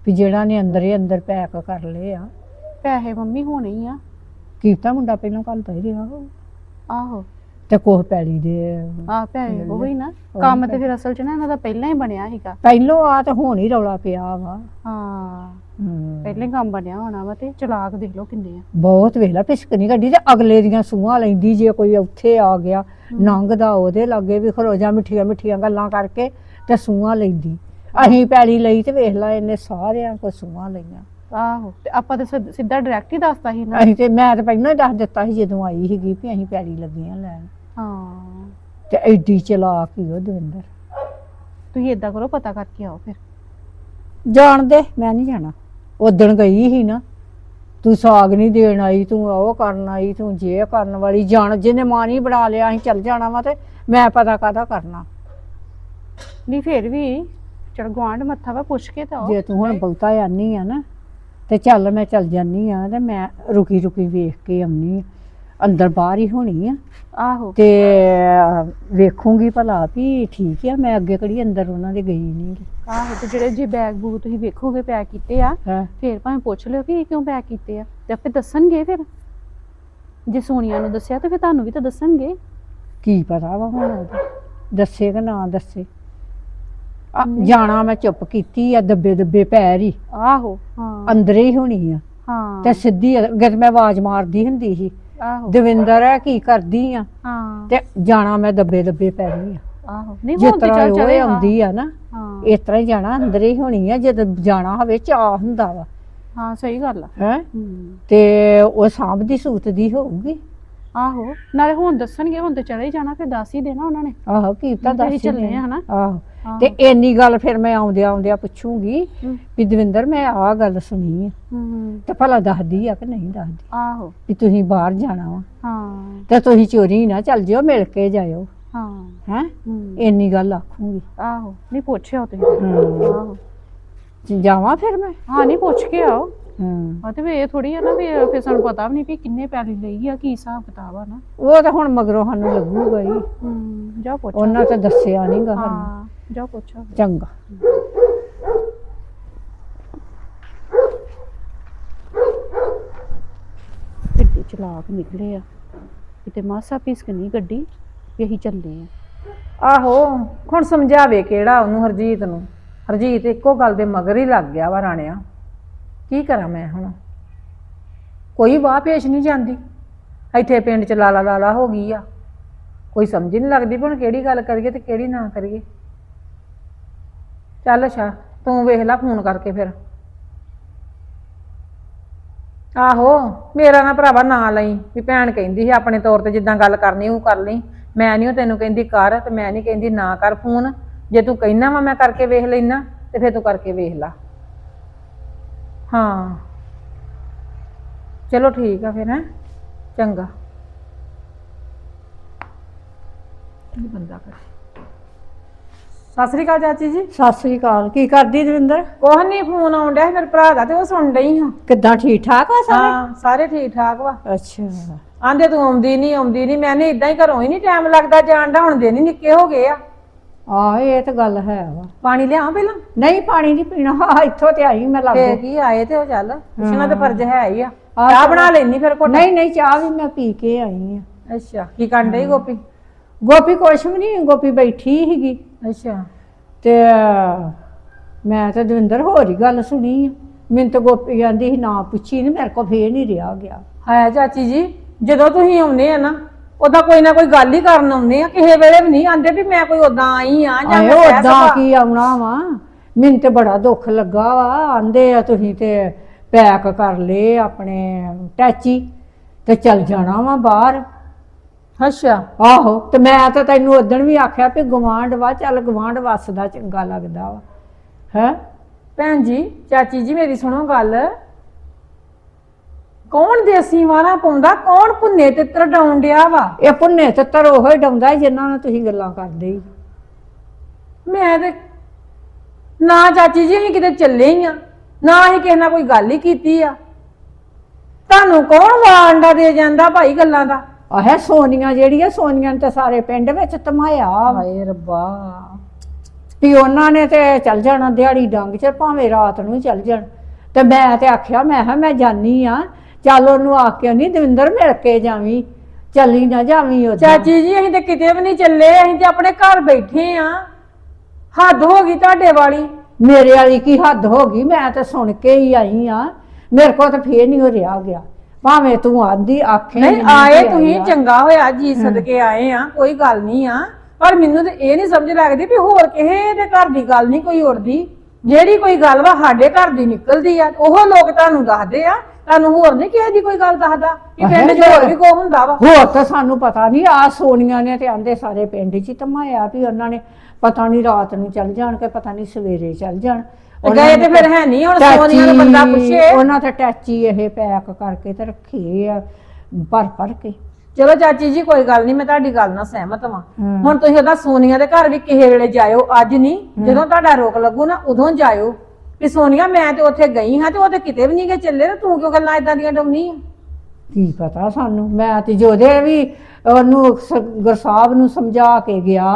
ਵੀ ਜਿਹੜਾ ਨੇ ਅੰਦਰ ਹੀ ਅੰਦਰ ਪੈਕ ਕਰ ਲਏ ਆ। ਪੈਸੇ ਮੰਮੀ ਹੋਣੇ ਹੀ ਆ। ਕੀਤਾ ਮੁੰਡਾ ਪਹਿਲਾਂ ਕੱਲ ਤਾਂ ਹੀ ਰਿਹਾ ਉਹ। ਆਹੋ। ਤੇ ਕੋਹ ਪੈਲੀ ਦੇ ਆ ਭੈਣੇ ਉਹ ਹੀ ਨਾ ਕੰਮ ਤੇ ਫਿਰ ਅਸਲ ਚ ਨਾ ਇਹਨਾਂ ਦਾ ਪਹਿਲਾਂ ਹੀ ਬਣਿਆ ਸੀਗਾ। ਪਹਿਲੋਂ ਆ ਤੇ ਹੁਣ ਹੀ ਰੌਲਾ ਪਿਆ ਵਾ। ਹਾਂ ਹਮ, ਪਹਿਲਾਂ ਕੰਮ ਬਣਿਆ ਹੋਣਾ ਵਾ ਤੇ ਚਲਾਕ ਦੇਖ ਲਓ ਕਿੰਨੇ ਆ। ਬਹੁਤ ਵੇਲਾ ਪਿਸਕ ਨਹੀਂ ਗੱਡੀ ਤੇ ਅਗਲੇ ਦੀਆਂ ਸੂਹਾਂ ਲੈਂਦੀ ਜੇ ਕੋਈ ਉੱਥੇ ਆ ਗਿਆ ਨੰਗਦਾ ਉਹਦੇ ਲਾਗੇ ਵੀ ਖਰੋਜਾ ਮਿੱਠੀਆਂ ਮਿੱਠੀਆਂ ਗੱਲਾਂ ਕਰਕੇ ਤੇ ਸੂਹਾਂ ਲੈਂਦੀ। ਅਸੀਂ ਪੈਲੀ ਲਈ ਤੇ ਵੇਖ ਲਾ ਇਹਨੇ ਸਾਰਿਆਂ ਕੋ ਸੂਹਾਂ ਲਈਆਂ। ਆਹੋ ਤੇ ਆਪਾਂ ਤੇ ਸਿੱਧ- ਸਿੱਧਾ ਡਾਇਰੈਕਟ ਹੀ ਦੱਸਤਾ ਸੀ ਨਾ। ਅਸੀਂ ਤੇ ਮੈਂ ਤੇ ਪਹਿਲਾਂ ਹੀ ਦੱਸ ਦਿੱਤਾ ਸੀ ਜਦੋਂ ਆਈ ਸੀਗੀ ਵੀ ਅਸੀਂ ਪੈਲੀ ਲੱਗੀਆਂ ਲੈਣ। ਹਾਂ। ਤੇ ਐਡੀ ਚਲਾਕ ਹੀ ਉਹ ਦਵਿੰਦਰ। ਤੁਸੀਂ ਏਦਾਂ ਕਰੋ ਪਤਾ ਕਰਕੇ ਆਓ ਫਿਰ। ਜਾਣਦੇ ਮੈਂ ਨਹੀਂ ਜਾਣਾ। ਉਦਣ ਗਈ ਸੀ ਨਾ ਤੂੰ ਸਾਗ ਨਹੀਂ ਦੇਣ ਆਈ ਤੂੰ ਉਹ ਕਰਨ ਆਈ ਤੂੰ ਜੇ ਕਰਨ ਵਾਲੀ। ਜਾਣ ਜਿਹਨੇ ਮਾਂ ਨਹੀਂ ਬਣਾ ਲਿਆ ਅਸੀਂ ਚੱਲ ਜਾਣਾ ਵਾ ਤੇ ਮੈਂ ਪਤਾ ਕਾਦਾ ਕਰਨਾ। ਨਹੀਂ ਫਿਰ ਵੀ ਚਲ ਗਵਾਂਢ ਮੱਥਾ ਵਾ ਪੁੱਛ ਕੇ ਤਾਂ ਆਓ। ਜੇ ਤੂੰ ਹੁਣ ਬਹੁਤਾ ਆਨੀ ਆ ਨਾ ਤੇ ਚੱਲ ਮੈਂ ਚੱਲ ਜਾਨੀ ਆ ਤੇ ਮੈਂ ਰੁਕੀ ਰੁਕੀ ਵੇਖ ਕੇ ਆਉਣੀ ਆ। ਅੰਦਰ ਬਾਹਰ ਹੀ ਹੋਣੀ ਆ। ਆਹੋ। ਤੇ ਵੇਖੂੰਗੀ ਭਲਾ ਵੀ ਠੀਕ ਆ ਮੈਂ ਅੱਗੇ ਕਿਹੜੀ ਅੰਦਰ ਉਹਨਾਂ ਦੇ ਗਈ ਨਹੀਂ ਆਹੋ ਤੇ ਜਿਹੜੇ ਜੇ ਬੈਗ ਬੂਗ ਤੁਸੀਂ ਵੇਖੋਗੇ ਪੈਕ ਕੀਤੇ ਆ ਹਾਂ। ਫਿਰ ਭਾਵੇਂ ਪੁੱਛ ਲਿਓ ਵੀ ਇਹ ਕਿਉਂ ਪੈਕ ਕੀਤੇ ਆ। ਤੇ ਆਪੇ ਦੱਸਣਗੇ ਫਿਰ। ਜੇ ਸੋਨੀਆ ਨੂੰ ਦੱਸਿਆ ਤੇ ਫਿਰ ਤੁਹਾਨੂੰ ਵੀ ਤਾਂ ਦੱਸਣਗੇ। ਕੀ ਪਤਾ ਵਾ ਹੁਣ ਉਹਦਾ। ਦੱਸੇ ਕਿ ਨਾ ਦੱਸੇ। ਆ, ਜਾਣਾ ਮੈਂ ਚੁੱਪ ਕੀਤੀ ਆ ਦੱਬੇ ਦੱਬੇ ਪੈਰ ਹੀ। ਆਹੋ ਹਾਂ। ਅੰਦਰੇ ਹੀ ਹੋਣੀ ਆ। ਹਾਂ। ਤੇ ਸਿੱਧੀ ਅੱਗੇ ਤੇ ਮੈਂ ਆਵਾਜ਼ ਮਾਰਦੀ ਹੁੰਦੀ ਸੀ ਆਹੋ। ਦਵਿੰਦਰ ਆ ਕੀ ਕਰਦੀ ਆ? ਹਾਂ। ਤੇ ਜਾਣਾ ਮੈਂ ਦੱਬੇ ਦੱਬੇ ਪੈਰੀ ਆ। ਆਹੋ। ਨਹੀਂ ਜਿਸ ਹੁਣ ਤੇ ਤਰ੍ਹਾਂ ਚੱਲ ਉਹ ਚਲੇ ਆਉਂਦੀ ਆ ਨਾ ਹਾਂ। ਇਸ ਤਰ੍ਹਾਂ ਹੀ ਜਾਣਾ ਅੰਦਰੇ ਹੀ ਹੋਣੀ ਆ ਜਦ ਜਾਣਾ ਹੋਵੇ ਚਾਹ ਹੁੰਦਾ ਵਾ। ਹਾਂ ਸਹੀ ਗੱਲ ਆ। ਹੈ? ਹੂੰ। ਤੇ ਉਹ ਸਾਂਭਦੀ ਸੂਤਦੀ ਹੋਊਗੀ। ਆਹੋ। ਨਾਲੇ ਹੁਣ ਦੱਸਣਗੇ ਹੁਣ ਤੇ ਚਲੇ ਹੀ ਜਾਣਾ ਫਿਰ ਦੱਸ ਹੀ ਦੇਣਾ ਉਹਨਾਂ ਨੇ। ਆਹੋ ਕੀ ਤਾਂ ਦੱਸ ਹੀ ਚੱਲੇ ਦੇਣਾ। ਆ ਹਨਾ? ਆਹੋ। ਤੇ ਇੰਨੀ ਗੱਲ ਫਿਰ ਮੈਂ ਆਉਂਦਿਆਂ ਆਉਂਦਿਆਂ ਪੁੱਛੂਗੀ। ਵੀ ਦਵਿੰਦਰ ਮੈਂ ਆਹ ਗੱਲ ਸੁਣੀ ਆ। ਹੂੰ ਤੇ ਭਲਾ ਦੱਸਦੀ ਆ ਕਿ ਨਹੀਂ ਦੱਸਦੀ? ਆਹੋ। ਵੀ ਤੁਸੀਂ ਬਾਹਰ ਜਾਣਾ ਵਾ। ਹਾਂ। ਤੇ ਤੁਸੀਂ ਚੋਰੀ ਨਾ ਚੱਲ ਜਿਓ ਮਿਲ ਕੇ ਜਾਇਓ। ਹਾਂ। ਹੈ? ਇੰਨੀ ਗੱਲ ਆਖੂਗੀ। ਆਹੋ। ਨਹੀਂ ਪੁੱਛਿਓ ਤੁਸੀਂ। ਆਹੋ। ਜਾਵਾਂ ਫਿਰ ਮੈਂ? ਹਾਂ ਨਹੀਂ ਪੁੱਛ ਕੇ ਆਓ। ਹੂੰ। ਤੇ ਵੀ ਇਹ ਥੋੜੀ ਆ ਨਾ ਵੀ ਫਿਰ ਸਾਨੂੰ ਪਤਾ ਵੀ ਨਹੀਂ ਵੀ ਕਿੰਨੇ ਪੈਲੀ ਲਈ ਆ ਕੀ ਹਿਸਾਬ ਕਿਤਾਬ ਆ ਨਾ। ਉਹ ਤਾਂ ਹੁਣ ਮਗਰੋਂ ਸਾਨੂੰ ਲੱਗੂਗਾ ਹੀ। ਹੂੰ ਜਾ ਪੁੱਛੋ। ਉਹਨਾਂ ਤਾਂ ਦੱਸਿਆ ਨਹੀਂ ਗਾ ਸਾਨੂੰ। ਹਾਂ। ਜਾ ਪੁੱਛੋ। ਚੰਗਾ। ਕਿੱਡੀ ਚਲਾਕ ਨਿਕਲੇ ਆ। ਕਿਤੇ ਮਾਸਾ ਪੀਸ ਕੇ ਨਹੀਂ ਗੱਡੀ ਵੀ ਅਸੀਂ ਚੱਲੇ ਆ। ਆਹੋ ਹੁਣ ਸਮਝਾਵੇ ਕਿਹੜਾ ਉਹਨੂੰ ਹਰਜੀਤ ਨੂੰ। ਹਰਜੀਤ ਇੱਕੋ ਗੱਲ ਦੇ ਮਗਰ ਹੀ ਲੱਗ ਗਿਆ ਵਾ ਰਾਣਿਆ। ਕੀ ਕਰਾਂ ਮੈਂ ਹੁਣ? ਕੋਈ ਵਾਹ ਪੇਸ਼ ਨਹੀਂ ਜਾਂਦੀ। ਇੱਥੇ ਪਿੰਡ ਚ ਲਾਲਾ ਲਾਲਾ ਹੋ ਗਈ ਆ। ਕੋਈ ਸਮਝ ਨਹੀਂ ਲੱਗਦੀ ਵੀ ਹੁਣ ਕਿਹੜੀ ਗੱਲ ਕਰੀਏ ਤੇ ਕਿਹੜੀ ਨਾ ਕਰੀਏ। ਚੱਲ ਅੱਛਾ, ਤੂੰ ਵੇਖ ਲੈ ਫੋਨ ਕਰਕੇ ਫਿਰ। ਆਹੋ, ਮੇਰਾ ਨਾ ਭਰਾਵਾ ਨਾਂ ਲਈ, ਵੀ ਭੈਣ ਕਹਿੰਦੀ ਸੀ ਆਪਣੇ ਤੌਰ ਤੇ ਜਿੱਦਾਂ ਗੱਲ ਕਰਨੀ ਉਹ ਕਰ ਲਈ। ਮੈਂ ਨਹੀਂ ਉਹ ਤੈਨੂੰ ਕਹਿੰਦੀ ਕਰ, ਤੇ ਮੈਂ ਨਹੀਂ ਕਹਿੰਦੀ ਨਾ ਕਰ ਫੋਨ। ਜੇ ਤੂੰ ਕਹਿਣਾ ਵਾ ਮੈਂ ਕਰਕੇ ਵੇਖ ਲੈਣਾ ਤੇ ਫਿਰ ਤੂੰ ਕਰਕੇ ਵੇਖ ਲਾ। ਹਾਂ। ਚਲੋ ਠੀਕ ਆ ਫਿਰ, ਹੈ। ਚੰਗਾ। ਕੀ ਬੰਦਾ ਕਰੇ ਸਤਿ ਸ੍ਰੀ ਅਕਾਲ ਚਾਚੀ ਜੀ। ਸਤਿ ਸ੍ਰੀ ਅਕਾਲ ਕੀ ਕਰਦੀ ਦਵਿੰਦਰ? ਕੋਹ ਨਹੀਂ ਫੋਨ ਆਉਣ ਡਿਆ ਸੀ ਮੇਰੇ ਭਰਾ ਦਾ ਤੇ ਉਹ ਸੁਣ ਡਈ ਹਾਂ। ਕਿੱਦਾਂ ਠੀਕ ਠਾਕ ਆ ਸਾਰੇ? ਹਾਂ ਸਾਰੇ ਠੀਕ ਠਾਕ ਵਾ। ਅੱਛਾ। ਆਂਦੇ ਤੂੰ ਆਉਂਦੀ ਨਹੀਂ ਆਉਂਦੀ ਨਹੀਂ ਮੈਂ ਨਹੀਂ ਇਦਾਂ ਹੀ ਘਰੋਂ ਹੀ ਨਹੀਂ ਟਾਈਮ ਲੱਗਦਾ ਜਾਣ ਦਾ ਹੁਣ ਦਿਨ ਹੀ ਨਿੱਕੇ ਹੋ ਗਏ ਆ। ਆ ਇਹ ਤਾਂ ਗੱਲ ਹੈ ਵਾ। ਪਾਣੀ ਲਿਆਵਾਂ ਪਹਿਲਾਂ? ਨਹੀਂ ਪਾਣੀ ਨਹੀਂ ਪੀਣਾ। ਹਾਂ ਇੱਥੋਂ ਤੇ ਆਈ ਮੈਂ ਤੇ ਲੱਗੇ ਕੀ ਆਏ ਤੇ ਉਹ ਚੱਲ। ਪੁੱਛਣਾ ਤੇ ਫਰਜ਼ ਹੈ ਹੀ ਆ। ਆਹ ਚਾਹ ਬਣਾ ਲੈਣੀ ਫਿਰ ਕੋਟ ਨਹੀਂ ਨਹੀਂ ਚਾਹ ਵੀ ਮੈਂ ਪੀ ਕੇ ਆਈ ਆ। ਅੱਛਾ ਕੀ ਕਰਨ ਡਈ ਗੋਪੀ? ਗੋਪੀ ਕੁਛ ਵੀ ਨਹੀਂ ਗੋਪੀ ਬੈਠੀ ਸੀਗੀ। ਅੱਛਾ। ਤੇ ਮੈਂ ਤਾਂ ਦਵਿੰਦਰ ਹੋਰ ਹੀ ਗੱਲ ਸੁਣੀ ਆ। ਮੈਨੂੰ ਤਾਂ ਗੋਪੀ ਕਹਿੰਦੀ ਸੀ ਨਾ ਪੁੱਛੀ ਨਹੀਂ ਮੇਰੇ ਕੋ ਫੇਰ ਨਹੀਂ ਰਿਹਾ ਗਿਆ। ਹੈ ਚਾਚੀ ਜੀ ਜਦੋਂ ਤੁਸੀਂ ਆਉਨੇ ਆ ਨਾ ਉਹਦਾ ਕੋਈ ਨਾ ਕੋਈ ਗੱਲ ਹੀ ਕਰਨ ਆਉਨੇ ਆ। ਕਿਸੇ ਵੇਲੇ ਵੀ ਨਹੀਂ ਆਂਦੇ ਵੀ ਮੈਂ ਕੋਈ ਉਦਾਂ ਆਈ ਆ ਜਾਂ ਆਏ ਮੈਂ ਸਹਿ ਉਦਾਂ ਕੀ ਆਉਣਾ ਵਾ? ਮੈਨੂੰ ਤੇ ਬੜਾ ਦੁੱਖ ਲੱਗਾ ਵਾ। ਆਂਦੇ ਆ ਤੁਸੀਂ ਤੇ ਪੈਕ ਕਰ ਲਏ ਆਪਣੇ ਟੈਚੀ ਤੇ ਚੱਲ ਜਾਣਾ ਵਾ ਬਾਹਰ। ਅੱਛਾ। ਆਹੋ ਤੇ ਮੈਂ ਤਾਂ ਤੈਨੂੰ ਉਦਣ ਵੀ ਆਖਿਆ ਵੀ ਗਵਾਂਢ ਵਾ ਚੱਲ ਗਵਾਂਢ ਵਸਦਾ ਚੰਗਾ ਲੱਗਦਾ ਵਾ। ਹੈ? ਭੈਣ ਜੀ ਚਾਚੀ ਜੀ ਮੇਰੀ ਸੁਣੋ ਗੱਲ। ਕੌਣ ਦੇਸੀ ਵਾਰਾ ਪਾਉਂਦਾ ਕੌਣ ਭੁੰਨੇ ਤੇ ਤਰਡਾਉਣ ਡਿਆ ਵਾ? ਇਹ ਪੁੰਨੇ ਤੇ ਤਰ ਉਹ ਹੀ ਡਾਉਂਦਾ ਜਿਨ੍ਹਾਂ ਨਾਲ ਤੁਸੀਂ ਗੱਲਾਂ ਕਰਦੇ ਹੀ ਮੈਂ ਤੇ ਨਾ ਚਾਚੀ ਜੀ ਅਸੀਂ ਕਿਤੇ ਚੱਲੇ ਹੀ ਆ। ਨਾ ਅਸੀਂ ਕਿਸੇ ਨਾਲ ਕੋਈ ਗੱਲ ਹੀ ਕੀਤੀ ਆ। ਤੁਹਾਨੂੰ ਕੌਣ ਵਾਂਡਾ ਦੇ ਜਾਂਦਾ ਭਾਈ ਗੱਲਾਂ ਦਾ? ਆਹ ਸੋਨੀਆਂ ਜਿਹੜੀਆਂ ਸੋਨੀਆਂ ਨੇ ਤੇ ਸਾਰੇ ਪਿੰਡ ਵਿੱਚ ਧਮਾਇਆ ਵਾ ਹਾਏ ਰੱਬਾ। ਵੀ ਉਹਨਾਂ ਨੇ ਤੇ ਚੱਲ ਜਾਣਾ ਦਿਹਾੜੀ ਡੰਗ ਚ ਭਾਵੇਂ ਰਾਤ ਨੂੰ ਹੀ ਚੱਲ ਜਾਣ। ਤੇ ਮੈਂ ਤੇ ਆਖਿਆ ਮੈਂ ਕਿਹਾ ਮੈਂ ਜਾਨੀ ਆ। ਚੱਲ ਉਹਨੂੰ ਆ ਕੇ ਨਹੀਂ ਦਵਿੰਦਰ ਮਿਲ ਕੇ ਜਾਵੀਂ ਚੱਲੀ ਨਾ ਜਾਵੀਂ ਉਹ ਚਾਚੀ ਜੀ ਅਸੀਂ ਤੇ ਕਿਤੇ ਵੀ ਨਹੀਂ ਚੱਲੇ ਅਸੀਂ ਤੇ ਆਪਣੇ ਘਰ ਬੈਠੇ ਆ। ਹੱਦ ਹੋ ਗਈ ਤੁਹਾਡੇ ਵਾਲੀ। ਮੇਰੇ ਵਾਲੀ ਕੀ ਹੱਦ ਹੋ ਗਈ? ਮੈਂ ਤਾਂ ਸੁਣ ਕੇ ਹੀ ਆਈ ਆ। ਮੇਰੇ ਕੋਲ ਤਾਂ ਫੇਰ ਨਹੀਂ ਹੋ ਰਿਹਾ ਗਿਆ। ਭਾਵੇਂ ਤੂੰ ਆਂਦੀ ਆਖੇ ਨਹੀਂ ਆਏ ਤੁਸੀਂ। ਚੰਗਾ ਹੋਇਆ ਜੀ ਸਦਕੇ ਆਏ ਆ ਕੋਈ ਗੱਲ ਨਹੀਂ ਆ। ਪਰ ਮੈਨੂੰ ਤੇ ਇਹ ਨਹੀਂ ਸਮਝ ਲੱਗਦੀ ਵੀ ਹੋਰ ਕਿਸੇ ਦੇ ਘਰ ਦੀ ਗੱਲ ਨਹੀਂ ਕੋਈ ਉੜਦੀ। ਜਿਹੜੀ ਕੋਈ ਗੱਲ ਵਾ ਸਾਡੇ ਘਰ ਦੀ ਨਿਕਲਦੀ ਆ ਉਹ ਲੋਕ ਤੁਹਾਨੂੰ ਦੱਸਦੇ ਆ। ਤੁਹਾਨੂੰ ਹੋਰ ਨਹੀਂ ਕਿਸੇ ਦੀ ਕੋਈ ਗੱਲ ਦੱਸਦਾ ਕਿ ਪਿੰਡ 'ਚ ਹੋਰ ਵੀ ਕੋ ਹੁੰਦਾ ਵਾ। ਹੋਰ ਤਾਂ ਸਾਨੂੰ ਪਤਾ ਨਹੀਂ ਆ ਸੋਨੀਆ ਨੇ ਤੇ ਆਂਦੇ ਸਾਰੇ ਪਿੰਡ 'ਚ ਧਮਾਇਆ ਵੀ ਉਹਨਾਂ ਨੇ ਪਤਾ ਨਹੀਂ ਰਾਤ ਨੂੰ ਚੱਲ ਜਾਣ ਕੇ ਪਤਾ ਨਹੀਂ ਸਵੇਰੇ ਚੱਲ ਜਾਣ। ਗਏ ਤੇ ਫਿਰ ਹੈ ਨਹੀਂ ਹੁਣ ਸੋਨੀਆ ਨੂੰ ਬੰਦਾ ਪੁੱਛੇ। ਉਹਨਾਂ ਤੇ ਟੈਚੀ ਇਹ ਪੈਕ ਕਰਕੇ ਤੇ ਰੱਖੇ ਆ ਭਰ ਭਰ ਕੇ। ਚਲੋ ਚਾਚੀ ਜੀ ਕੋਈ ਗੱਲ ਨਹੀਂ ਮੈਂ ਤੁਹਾਡੀ ਗੱਲ ਨਾਲ ਸਹਿਮਤ ਹਾਂ। ਹੁਣ ਤੁਸੀਂ ਉਹਦਾ ਸੋਨੀਆ ਦੇ ਘਰ ਵੀ ਕਿਸੇ ਵੇਲੇ ਜਾਇਓ ਅੱਜ ਨਹੀਂ ਜਦੋਂ ਤੁਹਾਡਾ ਰੋਕ ਲੱਗੂ ਨਾ ਉਦੋਂ ਜਾਇਓ। ਵੀ ਸੋਨੀਆ ਮੈਂ ਤੇ ਉੱਥੇ ਗਈ ਹਾਂ ਤੇ ਉਹ ਤੇ ਕਿਤੇ ਵੀ ਨਹੀਂ ਗਏ ਚੱਲੇ ਤੇ ਤੂੰ ਕਿਉਂ ਗੱਲਾਂ ਇਦਾਂ ਦੀਆਂ ਡਾਉਣੀ ਆ? ਕੀ ਪਤਾ ਸਾਨੂੰ ਮੈਂ ਤੇ ਜੋਦੇ ਵੀ ਉਹਨੂੰ ਗੁਰਸਾਹਿਬ ਨੂੰ ਸਮਝਾ ਕੇ ਗਿਆ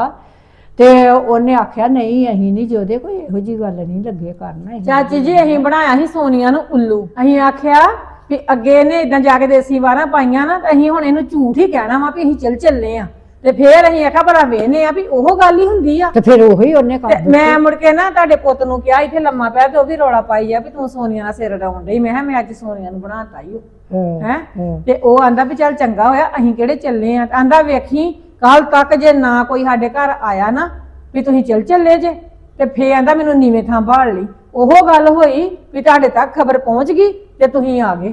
ਤੇ ਉਹਨੇ ਆਖਿਆ ਨਹੀਂ ਅਸੀਂ ਨਹੀਂ ਜੋਦੇ ਕੋਈ ਇਹੋ ਜੀ ਗੱਲ ਨਹੀਂ ਲੱਗੇ ਕਰਨ ਅਸੀਂ ਚਾਚੀ ਜੀ ਅਸੀਂ ਬਣਾਇਆ ਸੀ ਸੋਨੀਆ ਨੂੰ ਉੱਲੂ। ਅਸੀਂ ਆਖਿਆ ਵੀ ਅੱਗੇ ਨੇ ਇਦਾਂ ਜਾ ਕੇ ਦੇਸੀ ਵਾਰਾਂ ਪਾਈਆਂ ਨਾ ਤੇ ਅਸੀਂ ਹੁਣ ਇਹਨੂੰ ਝੂਠ ਹੀ ਕਹਿਣਾ ਵਾ ਵੀ ਅਸੀਂ ਚੱਲ ਚੱਲੇ ਆ। ਤੇ ਫੇਰ ਅਸੀਂ ਆਖਿਆ ਭਲਾ ਵੇਨੇ ਆ ਵੀ ਉਹ ਗੱਲ ਹੀ ਹੁੰਦੀ ਆ। ਤੇ ਫਿਰ ਉਹੀ ਉਹਨੇ ਕਰ ਤੇ ਮੈਂ ਮੁੜ ਕੇ ਨਾ ਤੁਹਾਡੇ ਪੁੱਤ ਨੂੰ ਕਿਹਾ ਇੱਥੇ ਲੰਮਾ ਪਿਆ ਤੇ ਉਹ ਵੀ ਰੌਲਾ ਪਾਈ ਆ ਵੀ ਤੂੰ ਸੋਨੀਆ ਨਾਲ ਸਿਰ ਡਾਉਣ ਡਈ। ਮੈਂ ਕਿਹਾ ਮੈਂ ਅੱਜ ਸੋਨੀਆ ਨੂੰ ਬਣਾਤਾ ਹੀ ਹਾਂ, ਹੈ? ਹਾਂ। ਤੇ ਉਹ ਆਂਦਾ ਵੀ ਚੱਲ ਚੰਗਾ ਹੋਇਆ ਅਸੀਂ ਕਿਹੜੇ ਚੱਲੇ ਆ? ਆਂਦਾ ਵੇਖੀ ਕੱਲ ਤੱਕ ਜੇ ਨਾ ਕੋਈ ਸਾਡੇ ਘਰ ਆਇਆ ਨਾ ਵੀ ਤੁਸੀਂ ਚੱਲ ਚੱਲੇ ਜੇ ਤੇ ਫੇ ਆਂਦਾ ਮੈਨੂੰ ਨੀਵੇਂ ਥਾਂ ਭਾਲ ਲਈ। ਉਹ ਗੱਲ ਹੋਈ ਵੀ ਤੁਹਾਡੇ ਤੱਕ ਖਬਰ ਪਹੁੰਚ ਗਈ ਤੇ ਤੁਸੀਂ ਆ ਗਏ।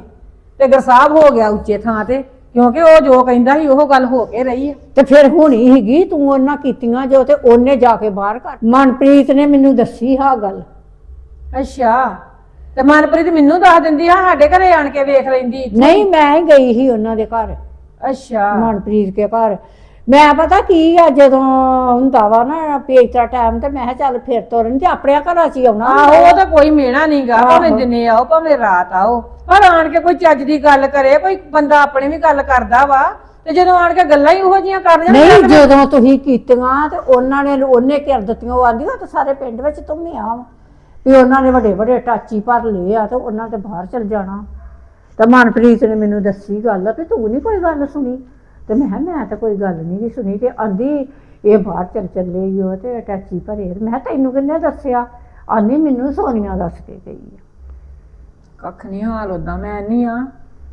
ਤੇ ਗਰਸਾਬ ਹੋ ਗਿਆ ਉੱਚੇ ਥਾਂ ਤੇ ਕਿਉਂਕਿ ਉਹ ਜੋ ਕਹਿੰਦਾ ਸੀ ਉਹ ਗੱਲ ਹੋ ਕੇ ਰਹੀ ਹੈ ਤੇ ਫਿਰ ਹੁਣੀ ਹੀਗੀ ਤੂੰ ਉਹਨਾਂ ਕੀਤੀਆਂ ਜੋ ਤੇ ਉਹਨੇ ਜਾ ਕੇ ਬਾਹਰ ਕਰ। ਮਨਪ੍ਰੀਤ ਨੇ ਮੈਨੂੰ ਦੱਸੀ ਹਾਂ ਗੱਲ। ਅੱਛਾ ਤੇ ਮਨਪ੍ਰੀਤ ਮੈਨੂੰ ਦੱਸ ਦਿੰਦੀ ਆ ਸਾਡੇ ਘਰੇ ਆਣ ਕੇ ਵੇਖ ਲੈਂਦੀ ਨਹੀਂ ਮੈਂ ਹੀ ਗਈ ਸੀ ਉਹਨਾਂ ਦੇ ਘਰ। ਅੱਛਾ। ਮਨਪ੍ਰੀਤ ਕੇ ਘਰ। ਮੈਂ ਪਤਾ ਕੀ ਆ ਜਦੋਂ ਹੁੰਦਾ ਵਾ ਨਾ ਪੇਚਾ ਟਾਈਮ ਤੇ ਮੈਂ ਕਿਹਾ ਚੱਲ ਫਿਰ ਤੁਰਨ ਤੇ ਆਪਣੇ ਘਰਾਂ 'ਚ ਹੀ ਆਉਣਾ ਆਹੋ ਉਹ ਤਾਂ ਕੋਈ ਮੇਣਾ ਨਹੀਂਗਾ ਭਾਵੇਂ ਦਿਨੇ ਆਓ ਭਾਵੇਂ ਰਾਤ ਆਓ। ਪਰ ਆਣ ਕੇ ਕੋਈ ਚੱਜ ਦੀ ਗੱਲ ਕਰੇ ਕੋਈ ਬੰਦਾ ਆਪਣੇ ਵੀ ਗੱਲ ਕਰਦਾ ਵਾ ਤੇ ਜਦੋਂ ਆਣ ਕੇ ਗੱਲਾਂ ਹੀ ਉਹੋ ਜੀਆਂ ਕਰ ਜਾਂਦੇ ਨਹੀਂ ਜਦੋਂ ਤੁਸੀਂ ਕੀਤੀਆਂ ਤੇ ਉਹਨਾਂ ਨੇ ਉਹਨੇ ਕਰ ਦਿੱਤੀਆਂ ਉਹ ਆਂਦੀਆਂ ਤੇ ਸਾਰੇ ਪਿੰਡ ਵਿੱਚ ਧੁੰਮਿਆ ਵਾ ਵੀ ਉਹਨਾਂ ਨੇ ਵੱਡੇ ਵੱਡੇ ਟਾਚੀ ਭਰ ਲਏ ਆ ਤੇ ਉਹਨਾਂ ਤੇ ਬਾਹਰ ਚਲ ਜਾਣਾ। ਤੇ ਮਨਪ੍ਰੀਤ ਨੇ ਮੈਨੂੰ ਦੱਸੀ ਗੱਲ ਕਿ ਤੂੰ ਨਹੀਂ ਕੋਈ ਗੱਲ ਸੁਣੀ। ਤੇ ਮੈਂ ਕਿਹਾ ਮੈਂ ਤਾਂ ਕੋਈ ਗੱਲ ਨਹੀਂ ਗੀ ਸੁਣੀ ਤੇ ਆਂਦੀ ਇਹ ਬਾਹਰ ਚਲ ਚੱਲੇ ਈ ਉਹ ਤੇ ਟਾਚੀ ਭਰੇ ਮੈਂ ਕਿਹਾ ਤੈਨੂੰ ਕਿੰਨੇ ਦੱਸਿਆ? ਆਂਦੀ ਮੈਨੂੰ ਸੋਨੀਆ ਦੱਸ ਕੇ ਗਈ ਆ। ਕੱਖ ਨਹੀਂ ਹਾਲ ਉਦਾਂ ਮੈਂ ਨਹੀਂ ਆ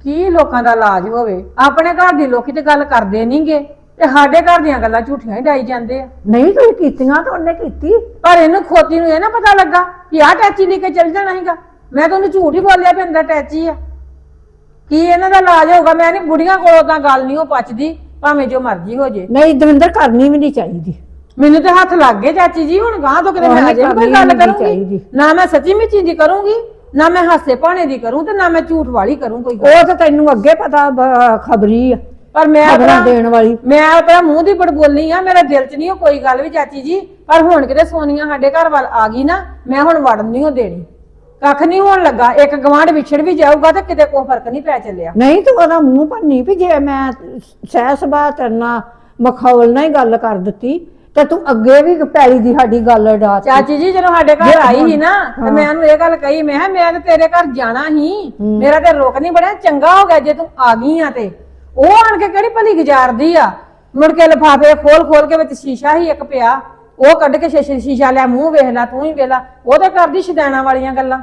ਕੀ ਲੋਕਾਂ ਦਾ ਇਲਾਜ ਹੋਵੇ? ਆਪਣੇ ਘਰ ਦੀ ਲੋਕੀ ਤੇ ਗੱਲ ਕਰਦੇ ਨਹੀਂਗੇ ਤੇ ਸਾਡੇ ਘਰ ਦੀਆਂ ਗੱਲਾਂ ਝੂਠੀਆਂ ਹੀ ਡਾਈ ਜਾਂਦੇ ਆ। ਨਹੀਂ ਤੁਸੀਂ ਕੀਤੀਆਂ ਤਾਂ ਉਹਨੇ ਕੀਤੀ। ਪਰ ਇਹਨੂੰ ਖੋਤੀ ਨੂੰ ਇਹ ਨਾ ਪਤਾ ਲੱਗਾ ਕਿ ਆਹ ਟੈਚੀ ਲੈ ਕੇ ਚੱਲ ਜਾਣਾ ਹੈਗਾ ਮੈਂ ਤਾਂ ਉਹਨੂੰ ਝੂਠ ਹੀ ਬੋਲਿਆ ਵੀ ਅੰਦਰ ਟੈਚੀ ਆ। ਕੀ ਇਹਨਾਂ ਦਾ ਇਲਾਜ ਹੋਊਗਾ? ਮੈਂ ਨਹੀਂ ਬੁੜੀਆਂ ਕੋਲੋਂ ਤਾਂ ਗੱਲ ਨਹੀਂ ਉਹ ਪਚਦੀ ਭਾਵੇਂ ਜੋ ਮਰਜ਼ੀ ਹੋ ਜੇ। ਨਹੀਂ ਦਵਿੰਦਰ ਕਰਨੀ ਵੀ ਨਹੀਂ ਚਾਹੀਦੀ। ਮੈਨੂੰ ਤੇ ਹੱਥ ਲੱਗ ਗਏ ਚਾਚੀ ਜੀ ਹੁਣ ਗਾਂ ਤੋਂ ਕਿਤੇ ਮੈਂ ਅਜੇ ਵੀ ਕੋਈ ਗੱਲ ਕਰੂੰਗੀ। ਨਾ ਮੈਂ ਸੱਚੀ ਮਿੱਚੀ ਦੀ ਕਰੂੰਗੀ ਨਾ ਮੈਂ ਹਾਸੇ ਭਾਣੇ ਦੀ ਕਰੂੰ ਤੇ ਨਾ ਮੈਂ ਝੂਠ ਵਾਲੀ ਕਰੂੰ ਕੋਈ ਉਹ ਤਾਂ ਤੈਨੂੰ ਅੱਗੇ ਪਤਾ ਖਬਰੀ ਆ ਪਰ ਮੈਂ ਆਪਣਾ ਦੇਣ ਵਾਲੀ। ਮੈਂ ਆਪਣਾ ਮੂੰਹ ਦੀ ਬੜ ਬੋਲਣੀ ਆ ਮੇਰੇ ਦਿਲ 'ਚ ਨਹੀਂ ਉਹ ਕੋਈ ਗੱਲ ਵੀ ਚਾਚੀ ਜੀ ਪਰ ਹੁਣ ਕਿਤੇ ਸੋਨੀਆ ਸਾਡੇ ਘਰ ਵੱਲ ਆ ਗਈ ਨਾ ਮੈਂ ਹੁਣ ਵੜਨ ਨਹੀਂ ਉਹ ਦੇਣੀ। ਕੱਖ ਨਹੀਂ ਹੋਣ ਲੱਗਾ ਇੱਕ ਗਵਾਂਢ ਵਿਛੜ ਵੀ ਜਾਊਗਾ ਤਾਂ ਕਿਤੇ ਕੋਈ ਫ਼ਰਕ ਨਹੀਂ ਪੈ ਚੱਲਿਆ। ਨਹੀਂ ਤੂੰ ਉਹਦਾ ਮੂੰਹ ਭੰਨੀ ਵੀ ਜੇ ਮੈਂ ਸਹਿ ਸੁਭਾਅ ਕਰਨਾ ਮਖੌਲ ਨਾਲ ਹੀ ਗੱਲ ਕਰ ਦਿੱਤੀ ਤੇ ਤੂੰ ਅੱਗੇ ਵੀ ਪੈਲੀ ਦੀ ਸਾਡੀ ਗੱਲ ਦਿੱਤੀ। ਚਾਚੀ ਜੀ ਜਦੋਂ ਸਾਡੇ ਘਰ ਆਈ ਸੀ ਨਾ ਤੇ ਮੈਂ ਉਹਨੂੰ ਇਹ ਗੱਲ ਕਹੀ ਮੈਂ ਕਿਹਾ ਮੈਂ ਤੇ ਤੇਰੇ ਘਰ ਜਾਣਾ ਹੀ। ਮੇਰਾ ਤੇ ਰੁਕ ਨਹੀਂ ਬੜਿਆ ਚੰਗਾ ਹੋ ਗਿਆ ਜੇ ਤੂੰ ਆ ਗਈ ਆ ਤੇ। ਉਹ ਆਣ ਕੇ ਕਿਹੜੀ ਭਲੀ ਗੁਜ਼ਾਰਦੀ ਆ? ਮੁੜ ਕੇ ਲਿਫਾਫੇ ਖੋਲ ਖੋਲ ਕੇ ਵਿੱਚ ਸ਼ੀਸ਼ਾ ਹੀ ਇੱਕ ਪਿਆ। ਉਹ ਕੱਢ ਕੇ ਸ਼ੀਸ਼ੇ ਸ਼ੀਸ਼ਾ ਲਿਆ ਮੂੰਹ ਵੇਖ ਲੈ ਤੂੰ ਹੀ ਵੇਖ ਲੈ। ਉਹ ਤਾਂ ਕਰਦੀ ਸ਼ਦੈਣਾ ਵਾਲੀਆਂ ਗੱਲਾਂ।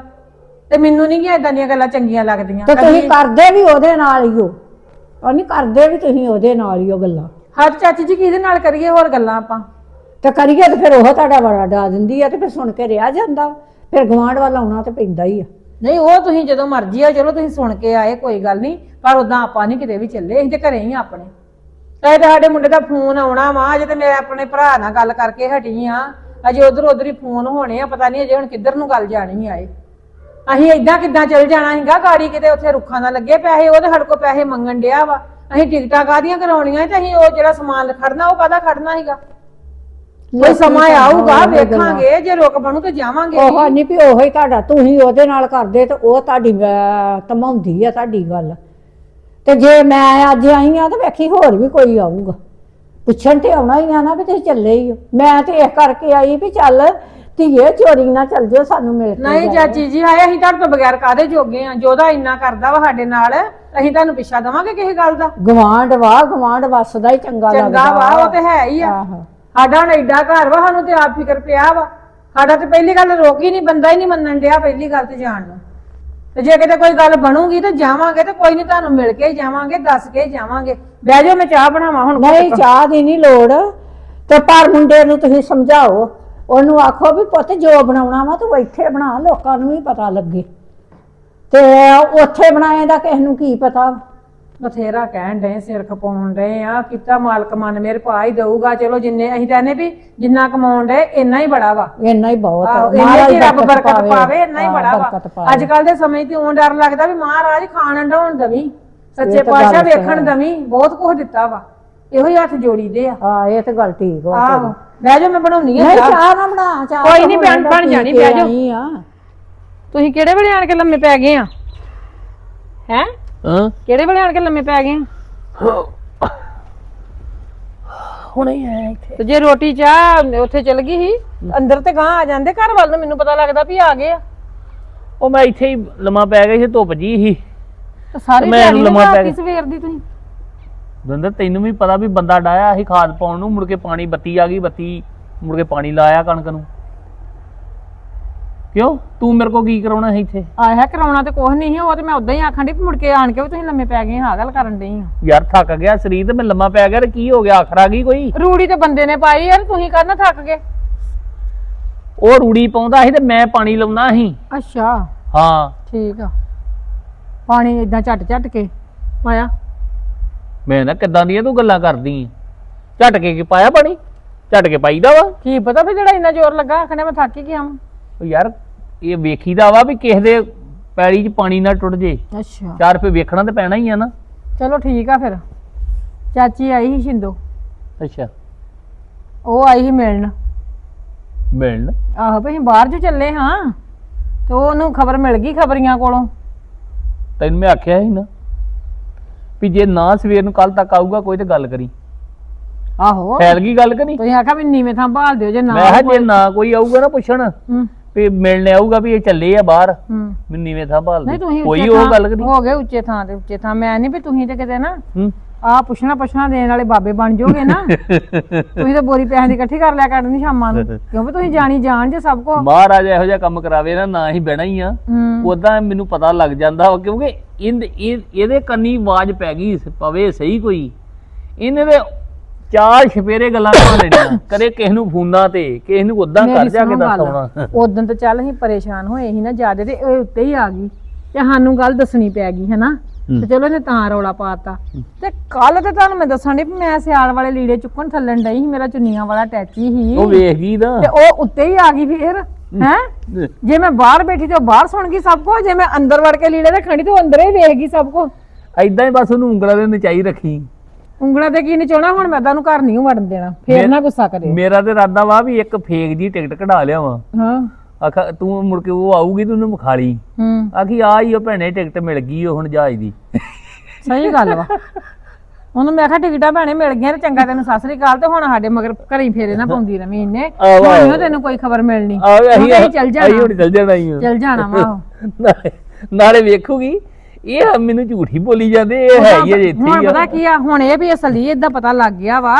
ਤੇ ਮੈਨੂੰ ਨਹੀਂ ਇਦਾਂ ਦੀਆਂ ਗੱਲਾਂ ਚੰਗੀਆਂ ਲੱਗਦੀਆਂ। ਤੇ ਤੁਸੀਂ ਕਰਦੇ ਵੀ ਉਹਦੇ ਨਾਲ ਹੀ ਹੋ। ਉਹ ਨਹੀਂ ਕਰਦੇ ਵੀ ਤੁਸੀਂ ਉਹਦੇ ਨਾਲ ਹੀ ਉਹ ਗੱਲਾਂ। ਹਰ ਚਾਚੀ ਜੀ ਕਿਹਦੇ ਨਾਲ ਕਰੀਏ ਹੋਰ ਗੱਲਾਂ ਆਪਾਂ? ਤੇ ਕਰੀਏ ਤੇ ਫਿਰ ਉਹ ਤੁਹਾਡਾ ਬੜਾ ਡਾ ਦਿੰਦੀ ਆ ਤੇ ਫਿਰ ਸੁਣ ਕੇ ਰਿਹਾ ਜਾਂਦਾ। ਫਿਰ ਗਵਾਂਢ ਵੱਲ ਆਉਣਾ ਤੇ ਪੈਂਦਾ ਹੀ ਆ। ਨਹੀਂ ਉਹ ਤੁਸੀਂ ਜਦੋਂ ਮਰਜ਼ੀ ਆ ਚਲੋ ਤੁਸੀਂ ਸੁਣ ਕੇ ਆਏ ਕੋਈ ਗੱਲ ਨਹੀਂ ਪਰ ਉਦਾਂ ਆਪਾਂ ਨਹੀਂ ਕਿਤੇ ਵੀ ਚੱਲੇ ਅਸੀਂ ਤੇ ਘਰੇ ਹੀ ਆ ਆਪਣੇ ਤੇ ਸਾਡੇ ਮੁੰਡੇ ਦਾ ਫੋਨ ਆਉਣਾ ਵਾ ਅਜੇ ਤੇ ਮੈਂ ਆਪਣੇ ਭਰਾ ਨਾਲ ਗੱਲ ਕਰਕੇ ਹਟੀ ਆ। ਅਜੇ ਉਧਰ ਉਧਰ ਹੀ ਫੋਨ ਹੋਣੇ ਆ ਪਤਾ ਨਹੀਂ ਅਜੇ ਹੁਣ ਕਿੱਧਰ ਨੂੰ ਗੱਲ ਜਾਣੀ ਆਏ ਅਸੀਂ ਏਦਾਂ ਕਿੱਦਾਂ ਚੱਲ ਜਾਣਾ ਸੀਗਾ ਗਾੜੀ ਕਿਤੇ ਉੱਥੇ ਰੁੱਖਾਂ ਨਾਲ ਲੱਗੇ ਪੈਸੇ ਉਹਦੇ ਸਾਡੇ ਕੋਲ ਪੈਸੇ ਮੰਗਣ ਡਿਆ ਵਾ। ਅਸੀਂ ਟਿਕਟਾਂ ਕਾਹਦੀਆਂ ਕਰਾਉਣੀਆਂ ਤੇ ਅਸੀਂ ਉਹ ਜਿਹੜਾ ਸਮਾਨ ਖੜਨਾ ਉਹ ਕਾਹਦਾ ਖੜਨਾ ਸੀਗਾ? ਕੋਈ ਸਮਾਂ ਆਊਗਾ ਵੇਖਾਂਗੇ ਜੇ ਰੁਕ ਬਣੂ ਤੇ ਜਾਵਾਂਗੇ। ਉਹ ਨਹੀਂ ਵੀ ਉਹੋ ਹੀ ਤੁਹਾਡਾ ਤੁਸੀਂ ਉਹਦੇ ਨਾਲ ਕਰਦੇ ਤੇ ਉਹ ਤੁਹਾਡੀ ਅਹ, ਧਮਾਉਂਦੀ ਆ ਤੁਹਾਡੀ ਗੱਲ। ਤੇ ਜੇ ਮੈਂ ਅੱਜ ਆਈ ਆ ਤੇ ਵੇਖੀ ਹੋਰ ਵੀ ਕੋਈ ਆਊਗਾ। ਪੁੱਛਣ ਤੇ ਆਉਣਾ ਹੀ ਆ ਨਾ ਵੀ ਤੁਸੀਂ ਚੱਲੇ ਹੀ ਹੋ। ਮੈਂ ਤੇ ਇਸ ਕਰਕੇ ਆਈ ਵੀ ਚੱਲ ਧੀਏ ਚੋਰੀ ਨਾ ਚੱਲ ਜਿਓ ਸਾਨੂੰ ਮਿਲ ਕੇ ਨਹੀਂ ਜਾਇਓ। ਚਾਚੀ ਜੀ ਹਾਏ ਅਸੀਂ ਤੁਹਾਡੇ ਤੋਂ ਬਗੈਰ ਕਾਦੇ ਜੋਗੇ ਆ? ਜੋਦਾ ਇੰਨਾ ਕਰਦਾ ਵਾ ਸਾਡੇ ਨਾਲ ਅਸੀਂ ਤੁਹਾਨੂੰ ਪਿੱਛਾ ਦਵਾਂਗੇ ਕਿਸੇ ਗੱਲ ਦਾ? ਗਵਾਂਡ ਵਾ ਗਵਾਂਡ ਵਸਦਾ ਹੀ ਚੰਗਾ ਲੱਗਦਾ। ਚੰਗਾ ਵਾ ਉਹ ਤੇ ਹੈ ਹੀ ਆ। ਆਹੋ। ਸਾਡਾ ਹੁਣ ਏਡਾ ਘਰ ਵਾ ਸਾਨੂੰ ਤੇ ਆਪ ਫਿਕਰ ਪਿਆ ਵਾ। ਸਾਡਾ ਤੇ ਪਹਿਲੀ ਗੱਲ ਰੋਕੀ ਨਹੀਂ ਬੰਦਾ ਹੀ ਨਹੀਂ ਮੰਨਣ ਡਿਆ ਪਹਿਲੀ ਗੱਲ ਤੇ ਜਾਣ ਨੂੰ। ਤੇ ਜੇ ਕਿਤੇ ਕੋਈ ਗੱਲ ਬਣੂਗੀ ਤੇ ਜਾਵਾਂਗੇ ਤੇ ਕੋਈ ਨਹੀਂ ਤੁਹਾਨੂੰ ਮਿਲ ਕੇ ਹੀ ਜਾਵਾਂਗੇ ਦੱਸ ਕੇ ਹੀ ਜਾਵਾਂਗੇ। ਬਹਿ ਜਾਓ ਮੈਂ ਚਾਹ ਬਣਾਵਾਂ ਹੁਣ ਨਹੀਂ ਚਾਹ ਦੀ ਨਹੀਂ ਲੋੜ। ਤੇ ਪਰ ਮੁੰਡੇ ਨੂੰ ਤੁਸੀਂ ਸਮਝਾਓ। ਉਹਨੂੰ ਆਖੋ ਵੀ ਪੁੱਤ ਜੋ ਬਣਾਉਣਾ ਵਾ ਤੂੰ ਇੱਥੇ ਬਣਾ ਲੋਕਾਂ ਨੂੰ ਵੀ ਪਤਾ ਲੱਗੇ। ਤੇ ਉੱਥੇ ਬਣਾਏ ਦਾ ਕਿਸ ਨੂੰ ਕੀ ਪਤਾ? ਬਥੇਰਾ ਕਹਿਣ ਡਏ ਸਿਰ ਖਪਾਉਣ ਡਏ ਆ ਕਿਤਾ ਮਾਲਕ ਮਨ ਮੇਰੇ ਪਾ ਹੀ ਦਊਗਾ ਚਲੋ ਜਿੰਨੇ ਅਸੀਂ ਕਹਿੰਦੇ ਵੀ ਜਿੰਨਾ ਕਮਾਉਣ ਡਏ ਇੰਨਾ ਹੀ ਬੜਾ ਵਾ। ਇੰਨਾ ਹੀ ਬਹੁਤ ਆ। ਹੀ ਰੱਬ ਬਰਕਤ ਪਾਵੇ। ਇੰਨਾ ਹੀ ਬੜਾ ਵਾ। ਅੱਜ ਕੱਲ ਦੇ ਸਮੇਂ ਤੇ ਉਹ ਡਰ ਲੱਗਦਾ ਵੀ ਮਹਾਰਾਜ ਖਾਣ ਅੰਡਾਉਣ ਦਵੀ ਸੱਚੇ ਪਾਤਸ਼ਾਹ ਵੇਖਣ ਦਵੀ ਬਹੁਤ ਕੁਝ ਦਿੱਤਾ ਵਾ। ਇਹੋ ਹੀ ਹੱਥ ਜੋੜੀਦੇ ਆ। ਹਾਂ ਇਹ ਤੇ ਗੱਲ ਠੀਕ ਵਾ ਆਹੋ ਬਹਿ ਜਾ ਮੈਂ ਬਣਾਉਣੀ ਆ ਨਹੀਂ ਚਾਹ। ਨਾ ਬਣਾ ਚਾਹ ਕੋਈ ਤਾਂ ਨੀ, ਹੁਣ ਬਣ- ਬਣ ਜਾਣੀ, ਬਹਿ ਆ। ਤੁਸੀਂ ਕਿਹੜੇ ਵੇਲੇ ਆਣ ਕੇ ਲੰਮੇ ਪੈ ਗਏ ਆ? ਹੈ? ਹਾਂ? ਕਿਹੜੇ ਵੇਲੇ ਆਣ ਕੇ ਲੰਮੇ ਪੈ ਗਏ? ਹੁਣੇ ਹੀ ਆਇਆ ਇੱਥੇ। ਤੇ ਜੇ ਰੋਟੀ ਚਾਹ ਉੱਥੇ ਚਲ ਗਈ ਸੀ ਅੰਦਰ ਤੇ ਗਾਂ ਆ ਜਾਂਦੇ ਘਰ ਵੱਲ ਨੂੰ ਮੈਨੂੰ ਪਤਾ ਲੱਗਦਾ ਵੀ ਆ ਗਏ ਆ। ਉਹ ਮੈਂ ਇੱਥੇ ਹੀ ਲੰਮਾ ਪੈ ਗਿਆ ਸੀ ਧੁੱਪ ਜੀ ਸੀ। ਤੇ ਸਾਰੀ ਮੈਂ ਦਿਹਾੜੀ ਲੰਮਾ ਪੈ ਗਿਆ। ਸਵੇਰ ਦੀ ਤੁਸੀਂ। ਦੰਦਰ ਤੈਨੂੰ ਵੀ ਪਤਾ ਵੀ ਬੰਦਾ ਡਾਇਆ ਸੀ ਖਾਦ ਪਾਉਣ ਨੂੰ ਮੁੜ ਕੇ ਪਾਣੀ ਬੱਤੀ ਆ ਗਈ ਬੱਤੀ ਮੁੜ ਕੇ ਪਾਣੀ ਲਾਇਆ ਕਣਕ ਨੂੰ। ਕਿਉਂ? ਤੂੰ ਮੇਰੇ ਕੋ ਕੀ ਕਰਾਉਣਾ ਹੈ ਇੱਥੇ? ਆਇਆ ਕਰਾਉਣਾ ਤੇ ਕੁਝ ਨਹੀਂ ਸੀ ਉਹ ਤੇ ਮੈਂ ਉਦਾਂ ਹੀ ਆਖਣ ਵੀ ਮੁੜ ਕੇ ਆਣ ਕੇ ਵੀ ਤੁਸੀਂ ਲੰਮੇ ਪੈ ਗਏ ਹਾਂ ਗੱਲ ਕਰਨ ਡਈ ਆ। ਯਾਰ ਥੱਕ ਗਿਆ ਸਰੀਰ ਤੇ ਮੈਂ ਲੰਮਾ ਪੈ ਗਿਆ ਤੇ ਕੀ ਹੋ ਗਿਆ? ਆਖਰ ਆ ਗਈ ਕੋਈ? ਰੂੜੀ ਤੇ ਬੰਦੇ ਨੇ ਪਾਈ ਯਾਰ ਤੁਸੀਂ ਕਰਨਾ ਥੱਕ ਗਏ? ਉਹ ਰੂੜੀ ਪਾਉਂਦਾ ਸੀ ਤੇ ਮੈਂ ਪਾਣੀ ਲਾਉਣਾ ਸੀ। ਅੱਛਾ। ਹਾਂ। ਠੀਕ ਆ। ਪਾਣੀ ਇਦਾਂ ਝਟ ਝਟ ਕੇ ਪਾਇਆ? ਮੈਂ ਨਾ ਕਿੱਦਾਂ ਦੀਆਂ ਤੂੰ ਗੱਲਾਂ ਕਰਦੀ? ਝਟ ਕੇ ਕੀ ਪਾਇਆ ਪਾਣੀ? ਝਟ ਕੇ ਪਾਈਦਾ ਵਾ? ਕੀ ਪਤਾ ਫਿਰ ਜਿਹੜਾ ਇੰਨਾ ਜ਼ੋਰ ਲੱਗਾ ਆਖਣੇ ਮੈਂ ਥੱਕ ਹੀ ਗਿਆ ਵਾਂ। ਉਹ ਯਾਰ ਇਹ ਵੇਖੀਦਾ ਵਾ ਵੀ ਕਿਸੇ ਦੇ ਪੈਲੀ 'ਚ ਪਾਣੀ ਨਾ ਟੁੱਟ ਜੇ। ਅੱਛਾ। ਚਾਰ ਰੁਪਏ ਵੇਖਣਾ ਤੇ ਪੈਣਾ ਹੀ ਆ ਨਾ। ਚਲੋ ਠੀਕ ਆ ਫਿਰ। ਚਾਚੀ ਆਈ ਸੀ ਸ਼ਿੰਦੋ। ਅੱਛਾ। ਉਹ ਆਈ ਸੀ ਮਿਲਣ। ਮਿਲਣ? ਆਹੋ ਅਸੀਂ ਬਾਹਰ ਜੋ ਚੱਲੇ ਹਾਂ ਤੇ ਉਹਨੂੰ ਖਬਰ ਮਿਲ ਗਈ ਖਬਰੀਆਂ ਕੋਲੋਂ। ਤੈਨੂੰ ਮੈਂ ਆਖਿਆ ਸੀ ਨਾ ਵੀ ਜੇ ਨਾ ਸਵੇਰ ਨੂੰ ਕੱਲ ਤੱਕ ਆਊਗਾ ਕੋਈ ਤੇ ਗੱਲ ਕਰੀ। ਆਹੋ। ਫੈਲ ਗਈ ਗੱਲ ਕਰੀ ਤੁਸੀਂ ਆਖਿਆ ਵੀ ਨੀਵੇਂ ਥਾਂ ਭਾਲ ਦਿਓ ਜੇ ਨਾ ਮੈਂ ਕਿਹਾ ਜੇ ਨਾ ਕੋਈ ਆਊਗਾ ਨਾ ਪੁੱਛਣ। ਹੂੰ। ਵੀ ਮਿਲਣ ਆਊਗਾ ਵੀ ਇਹ ਚੱਲੇ ਆ ਬਾਹਰ। ਹੂੰ। ਮੈਨੂੰ ਨੀਵੇਂ ਥਾਂ ਭਾਲ ਨਹੀਂ ਤੁਸੀਂ ਕੋਈ ਉੱਚੇ ਉਹ ਥਾਂ- ਗੱਲ ਕਰੀ। ਹੋ ਗਏ ਉੱਚੇ ਥਾਂ ਤੇ ਉੱਚੇ ਥਾਂ। ਮੈਂ ਨਹੀਂ ਵੀ ਤੁਸੀਂ ਤੇ ਕਿਤੇ ਨਾ ਹੂੰ। ਆ ਪੁੱਛਣਾ ਪੁੱਛਣਾ ਦੇਣ ਵਾਲੇ ਬਾਬੇ ਬਣ ਜਾਓਗੇ ਨਾ। [LAUGHS] ਤੁਸੀਂ ਤਾਂ ਬੋਰੀ ਪੈਸਿਆਂ ਦੀ ਇਕੱਠੀ ਕਰ ਲਿਆ ਕਰਨੀ ਸ਼ਾਮਾਂ ਨੂੰ। [LAUGHS] ਕਿਉਂਕਿ ਤੁਸੀਂ ਜਾਣੀ ਜਾਣ ਜੇ ਸਭ ਕੋ। ਮਹਾਰਾਜ ਇਹੋ ਜਿਹਾ ਕੰਮ ਕਰਾਵੇ ਨਾ ਨਾ ਹੀ ਬਹਿਣਾ ਹੀ ਆ। ਹੂੰ। ਉਦਾਂ ਮੈਨੂੰ ਪਤਾ ਲੱਗ ਜਾਂਦਾ ਵਾ ਕਿਉਂਕਿ ਇਹਦ- ਇਹ ਇਹਦੇ ਕੰਨੀ ਆਵਾਜ਼ ਪੈ ਗਈ ਸ- ਪਵੇ ਸਹੀ ਕੋਈ। ਇਹਨੇ ਦੇ ਚਾਰ ਛਪੇਰੇ ਗੱਲਾਂ ਕਰ ਲੈਣੀਆਂ। ਕਦੇ ਕਿਸ ਨੂੰ ਫੋਨਾਂ ਤੇ ਕਿਸ ਨੂੰ ਉਦਾਂ ਕਰ ਜਾ ਕੇ ਦੱਸ ਆਉਣਾ। ਉਦੋਂ ਤਾਂ ਚੱਲ ਅਸੀਂ ਪਰੇਸ਼ਾਨ ਹੋਏ ਸੀ ਨਾ ਜਿਆਦੇ ਤੇ ਇਹ ਉੱਤੇ ਹੀ ਆ ਗਈ। ਤੇ ਸਾਨੂੰ ਗੱਲ ਦੱਸਣੀ ਪੈ ਗਈ ਹੈਨਾ? ਤੇ ਚਲੋ ਇਹਨੇ ਤਾਂ ਰੌਲਾ ਪਾਤਾ। ਤੇ ਕੱਲ ਤੇ ਤੁਹਾਨੂੰ ਮੈਂ ਦੱਸਣ ਦੀ ਮੈਂ ਸਿਆਲ ਵਾਲੇ ਲੀੜੇ ਚੁੱਕਣ ਥੱਲਣ ਡਈ ਸੀ ਮੇਰਾ ਚੁੰਨੀਆਂ ਵਾਲਾ ਟੈਚੀ ਸੀ। ਉਹ ਵੇਖ ਗਈ ਨਾ। ਤੇ ਉਹ ਉੱਤੇ ਹੀ ਆ ਗਈ ਫਿਰ ਹੈ। ਜੇ ਮੈਂ ਬਾਹਰ ਬੈਠੀ ਤੇ ਉਹ ਬਾਹਰ ਸੁਣ ਗਈ ਸਭ ਕੁਝ ਜੇ ਮੈਂ ਅੰਦਰ ਵੜ ਕੇ ਲੀੜੇ ਰੱਖਣੀ ਤੇ ਉਹ ਅੰਦਰ ਹੀ ਵੇਖ ਗਈ ਸਭ ਕੁਝ ਐਦਾਂ ਹੀ ਬਸ ਉਹਨੂੰ ਉਂਗਲਾਂ ਦੇ ਨਚਾਈ ਰੱਖੀ। ਉਂਗਲਾਂ ਤੇ ਕੀ ਨਚਾਉਣਾ ਹੁਣ ਮੈਂ ਤੁਹਾਨੂੰ ਘਰ ਨਹੀਂ ਵੜਨ ਦੇਣਾ। ਫੇਰ ਨਾ ਗੁੱਸਾ ਕਰੇ ਮੇਰਾ ਤੇ ਇਰਾਦਾ ਵਾ ਵੀ ਇੱਕ ਫੇਕ ਜੀ ਟਿਕਟ ਕਢਾ ਲਿਆਵਾਂ ਹਾਂ। ਆਖਾ ਤੂੰ ਮੁੜ ਕੇ ਉਹ ਆਊਗੀ ਤੂੰ ਉਹਨੂੰ ਵਿਖਾ ਲਈ ਹੂੰ। ਆਖੀ ਆ ਹੀ ਉਹ ਭੈਣੇ ਟਿਕਟ ਮਿਲ ਗਈ ਉਹ ਹੁਣ ਜਹਾਜ਼ ਦੀ। ਸਹੀ ਗੱਲ ਵਾ। ਉਹਨੂੰ ਮੈਂ ਕਿਹਾ ਟਿਕਟਾਂ ਭੈਣੇ ਮਿਲ ਗਈਆਂ ਤੇ ਚੰਗਾ ਤੈਨੂੰ ਸਤਿ ਸ੍ਰੀ ਅਕਾਲ। ਤੇ ਹੁਣ ਸਾਡੇ ਮਗਰ ਘਰੀ ਫੇਰੇ ਨਾ ਪਾਉਂਦੀ ਰਵੀਂ ਇਹਨੇ ਆਹੋ, ਆਹੋ। ਤੈਨੂੰ ਕੋਈ ਖਬਰ ਮਿਲਣੀ। ਆ ਕਿਉਂਕਿ ਅਸੀਂ ਚੱਲ ਜਾਣਾ। ਹੁਣ ਚੱਲ ਜਾਣਾ ਹੀ। ਚੱਲ ਜਾਣਾ ਵਾ। ਨਾਲੇ ਵੇਖੂਗੀ। ਇਹ ਮੈਨੂੰ ਝੂਠ ਬੋਲੀ ਜਾਂਦੇ ਇਹ ਹੈ ਹੀ ਅਜੇ ਇੱਥੇ ਹੁਣ ਹੀ ਪਤਾ ਆ ਕੀ ਆ ਹੁਣ ਇਹ ਵੀ ਅਸਲੀ ਏਦਾਂ ਪਤਾ ਲੱਗ ਗਿਆ ਵਾ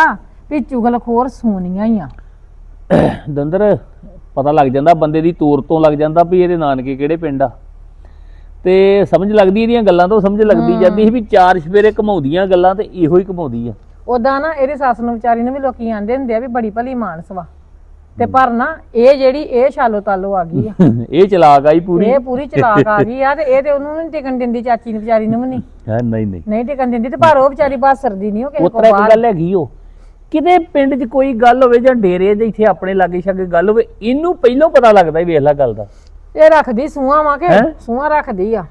ਵੀ ਚੁਗਲਖੋਰ ਸੋਨੀਆਂ ਹੀ ਆ। ਦੰਦਰ ਪਤਾ ਲੱਗ ਜਾਂਦਾ ਬੰਦੇ ਦੀ ਤੋਰ ਤੋਂ ਲੱਗ ਜਾਂਦਾ ਵੀ ਇਹਦੇ ਨਾਨਕੇ ਕਿਹੜੇ ਪਿੰਡ ਆ। ਤੇ ਸਮਝ ਲੱਗਦੀ ਇਹਦੀਆਂ ਗੱਲਾਂ ਤੋਂ ਸਮਝ ਲੱਗਦੀ ਜਾਂਦੀ ਸੀ ਵੀ ਚਾਰ ਸਵੇਰੇ ਘਮਾਉਂਦੀਆਂ ਗੱਲਾਂ ਤੇ ਇਹੋ ਹੀ ਘਮਾਉਂਦੀ ਆ। ਉਦਾਂ ਨਾ ਇਹਦੀ ਸੱਸ ਨੂੰ ਵਿਚਾਰੀ ਨੂੰ ਵੀ ਲੋਕੀ ਆਂਦੇ ਹੁੰਦੇ ਆ ਵੀ ਬੜੀ ਭਲੀ ਮਾਨਸ ਵਾ। ਤੇ ਪਰ ਨਾ ਇਹ ਜਿਹੜੀ ਇਹ ਛਾਲੋ ਤਾਲੋ ਆ ਗਈ ਆ। ਇਹ ਚਲਾਕ ਆਈ ਪੂਰੀ। ਇਹ ਪੂਰੀ ਚਲਾਕ ਆ ਗਈ ਆ ਤੇ ਇਹ ਤੇ ਉਹਨੂੰ ਨਹੀਂ ਟਿਕਣ ਦਿੰਦੀ ਚਾਚੀ ਨੂੰ ਵਿਚਾਰੀ ਨੂੰ ਵੀ ਨਹੀਂ ਹਾਂ ਨਹੀਂ ਨਹੀਂ। ਨਹੀਂ ਟਿਕਣ ਦਿੰਦੀ ਤੇ ਪਰ ਉਹ ਵਿਚਾਰੀ ਬਾਸਰਦੀ ਨਹੀਂ ਉਹ ਕਿਸੇ ਉਹ ਕੋ ਤਰ੍ਹਾਂ ਬਾਹਰ। ਗੱਲ ਹੈਗੀ ਉਹ ਕਿਤੇ ਪਿੰਡ 'ਚ ਕੋਈ ਗੱਲ ਹੋਵੇ ਜਾਂ ਡੇਰੇ 'ਚ ਇੱਥੇ ਆਪਣੇ ਲਾਗੇ ਛਾਗੇ ਗੱਲ ਹੋਵੇ ਇਹਨੂੰ ਪਹਿਲਾਂ ਪਤਾ ਲੱਗਦਾ ਹੀ ਵੇਖ ਲੈ ਗੱਲ ਦਾ। ਇਹ ਰੱਖਦੀ ਸੂਆਂ ਵਾ ਕੇ? ਸੂਆਂ ਰੱਖਦੀ ਆ।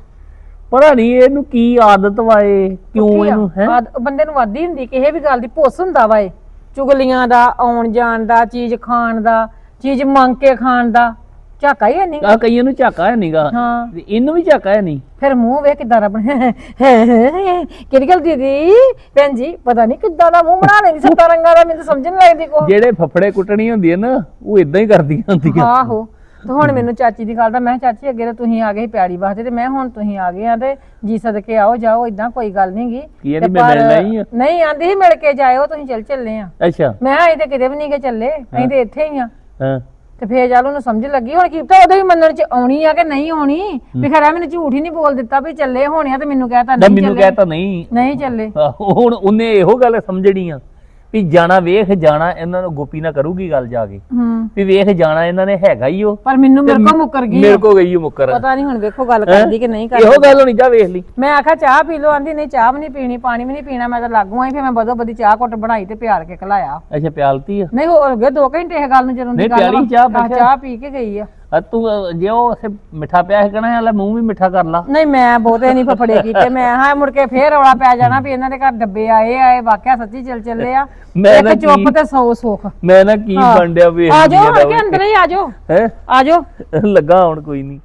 ਪਤਾ ਨਹੀਂ ਇਹਨੂੰ ਕੀ ਆਦਤ ਵਾਏ ਕਿਉਂ? ਇਹਨੂੰ ਹੈ? ਬੰਦੇ ਨੂੰ ਵਾਦੀ ਹੁੰਦੀ ਕਿਸੇ ਵੀ ਗੱਲ ਦੀ ਭੁੱਸ ਹੁੰਦਾ ਵਾ ਇਹ। ਚੁਗਲੀਆਂ ਦਾ ਆਉਣ ਜਾਣ ਦਾ ਚੀਜ਼ ਖਾਣ ਦਾ ਚੀਜ਼ ਮੰਗ ਕੇ ਖਾਣ ਦਾ। ਝਾਕਾ ਹੀ ਨਹੀਂ ਆ ਕਈਆਂ ਨੂੰ ਝਾਕਾ ਹੈ ਨਹੀਂਗਾ ਹਾਂ। ਇਹਨੂੰ ਵੀ ਝਾਕਾ ਹੈ ਨਹੀਂ ਫਿਰ ਮੂੰਹ ਵੇਖ ਕਿਦਾਂ ਦਾ ਬਣਿਆ ਕਿਹੜੀ ਗੱਲ ਦੀਦੀ? ਭੈਣ ਜੀ ਪਤਾ ਨਹੀਂ ਕਿੱਦਾਂ ਦਾ ਮੂੰਹ ਬਣਾ ਲੈਂਦੀ ਸੱਤਾ ਰੰਗਾਂ ਦਾ ਮੈਨੂੰ ਸਮਝ ਨਹੀਂ ਲੱਗਦੀ ਕੋ ਜਿਹੜੇ ਫਫੜੇ ਕੁੱਟਣੀ ਹੁੰਦੀ ਹੈ ਨਾ ਉਹ ਇਦਾਂ ਹੀ ਕਰਦੀਆਂ ਹੁੰਦੀਆਂ। ਆਹੋ। ਤੇ ਹੁਣ ਮੈਨੂੰ ਚਾਚੀ ਦੀ ਗੱਲ ਦਾ ਮੈਂ ਕਿਹਾ, ਚਾਚੀ ਅੱਗੇ ਤਾਂ ਤੁਸੀਂ ਆ ਗਏ ਸੀ ਪਿਆੜੀ ਵਾਸਤੇ ਤੇ ਮੈਂ ਹੁਣ ਤੁਸੀਂ ਆ ਗਏ ਆ ਤੇ ਜੀ ਸਦਕੇ ਆਓ ਜਾਓ ਇਦਾਂ ਕੋਈ ਗੱਲ ਨੀ ਗੀ। ਕੀ ਤੇ ਇਹਦੀ ਮੈਂ ਪਰ- ਮਿਲਣਾ ਹੀ ਆ? ਨਹੀਂ ਆਂਦੀ ਸੀ ਮਿਲ ਕੇ ਜਾਇਓ ਤੁਸੀਂ ਚੱਲ ਚੱਲੇ ਆ। ਅੱਛਾ। ਮੈਂ ਕਿਹਾ, ਅਸੀਂ ਤੇ ਕਿਤੇ ਵੀ ਨਹੀਂ ਗਏ ਚੱਲੇ ਅਸੀਂ ਤੇ ਇੱਥੇ ਹੀ ਆ। ਹਾਂ। ਤੇ ਫੇਰ ਚੱਲ ਉਹਨੂੰ ਸਮਝ ਲੱਗੀ ਹੁਣ ਕੀ ਪਤਾ ਉਹਦੇ ਵੀ ਮੰਨਣ ਚ ਆਉਣੀ ਆ ਕਿ ਨਹੀਂ ਆਉਣੀ। ਵੀ ਖਰਾ ਮੈਨੂੰ ਝੂਠ ਹੀ ਨਹੀਂ ਬੋਲ ਦਿੱਤਾ ਵੀ ਚੱਲੇ ਹੋਣੇ ਆ ਤੇ ਮੈਨੂੰ ਕਹਿਤਾ ਨਹੀਂ ਮੈਨੂੰ ਚੱਲੇ। ਕਹਤਾ ਨਹੀਂ। ਨਹੀਂ ਚੱਲੇ। ਆਹੋ, ਹੁਣ ਉਹਨੇ ਇਹੋ ਗੱਲ ਸਮਝਣੀ ਆ। ਵੀ ਜਾਣਾ ਵੇਖ ਜਾਣਾ ਇਹਨਾਂ ਨੂੰ ਗੋਪੀ ਨਾ ਕਰੂਗੀ ਗੱਲ ਜਾ ਕੇ। ਹੂੰ। ਵੀ ਵੇਖ ਜਾਣਾ ਇਹਨਾਂ ਨੇ ਹੈਗਾ ਹੀ ਉਹ। ਪਰ ਮੈਨੂੰ ਮੇਰੇ ਕੋ ਮੁੱਕਰ ਗਈ ਮੇਰੇ ਕੋ ਗਈ ਉਹ ਮੁੱਕਰ। ਪਤਾ ਨਹੀਂ ਹੁਣ ਵੇਖੋ ਗੱਲ ਕਰਦੀ ਕਿ ਨਹੀਂ ਕਰਦੀ। ਇਹੋ ਗੱਲ ਹੋਣੀ ਜਾ ਵੇਖ ਲਈ। ਮੈਂ ਆਖਿਆ ਚਾਹ ਪੀ ਲਓ ਆਂਦੀ ਨਹੀਂ ਚਾਹ ਵੀ ਨਹੀਂ ਪੀਣੀ ਪਾਣੀ ਵੀ ਨਹੀਂ ਪੀਣਾ ਮੈਂ ਤਾਂ ਲਾਗੂ ਆਈ ਫਿਰ ਮੈਂ ਬਦੋ ਬਦੀ ਚਾਹ ਘੁੱਟ ਬਣਾਈ ਤੇ ਪਿਆਲ ਕੇ ਖਲਾਇਆ। ਅੱਛਾ ਪਿਆਲਤੀ ਆ। ਨਹੀਂ ਹੋ ਗਏ 2 ਘੰਟੇ ਇਹ ਗੱਲ ਨੂੰ ਜਦੋਂ ਦੀ ਨਹੀਂ, ਗੱਲ ਪਿਆਲੀ। ਚਾਹ, ਕਿਹਾ। ਚਾਹ ਪੀ ਕੇ ਗਈ ਆ। ਆ ਤੂੰ ਅ, ਜੇ ਉਹ ਮਿੱਠਾ ਪਿਆ ਹੈ ਕਹਣਾ ਹਲਾ ਮੂੰਹ ਵੀ ਮਿੱਠਾ ਕਰ ਲਾ। ਨਹੀਂ ਮੈਂ ਬਹੁਤੇ ਨਹੀਂ ਫਫੜੇ ਕੀਤੇ। ਮੈਂ ਹਾਂ ਮੁੜ ਕੇ ਫੇਰ ਰੌਲਾ ਪੈ ਜਾਣਾ ਵੀ ਇਹਨਾਂ ਦੇ ਘਰ ਡੱਬੇ ਆਏ ਆਏ ਵਾਕਿਆ ਸੱਚੀ ਚੱਲ ਚੱਲੇ ਆ। ਮੈਂ ਨਾ ਇੱਕ ਚੁੱਪ ਕੀ- ਤੇ 100 ਸੁੱਖ। ਮੈਂ ਨਾ ਕੀ ਬੰਡਿਆ ਵੇਖ ਆ ਜਾਓ ਹੁਣ ਕੇ ਅੰਦਰ ਹੀ ਆ ਜਾਓ। ਹੈ? ਆ ਜਾਓ। ਲੱਗਾ ਹੁਣ ਕੋਈ ਨਹੀਂ।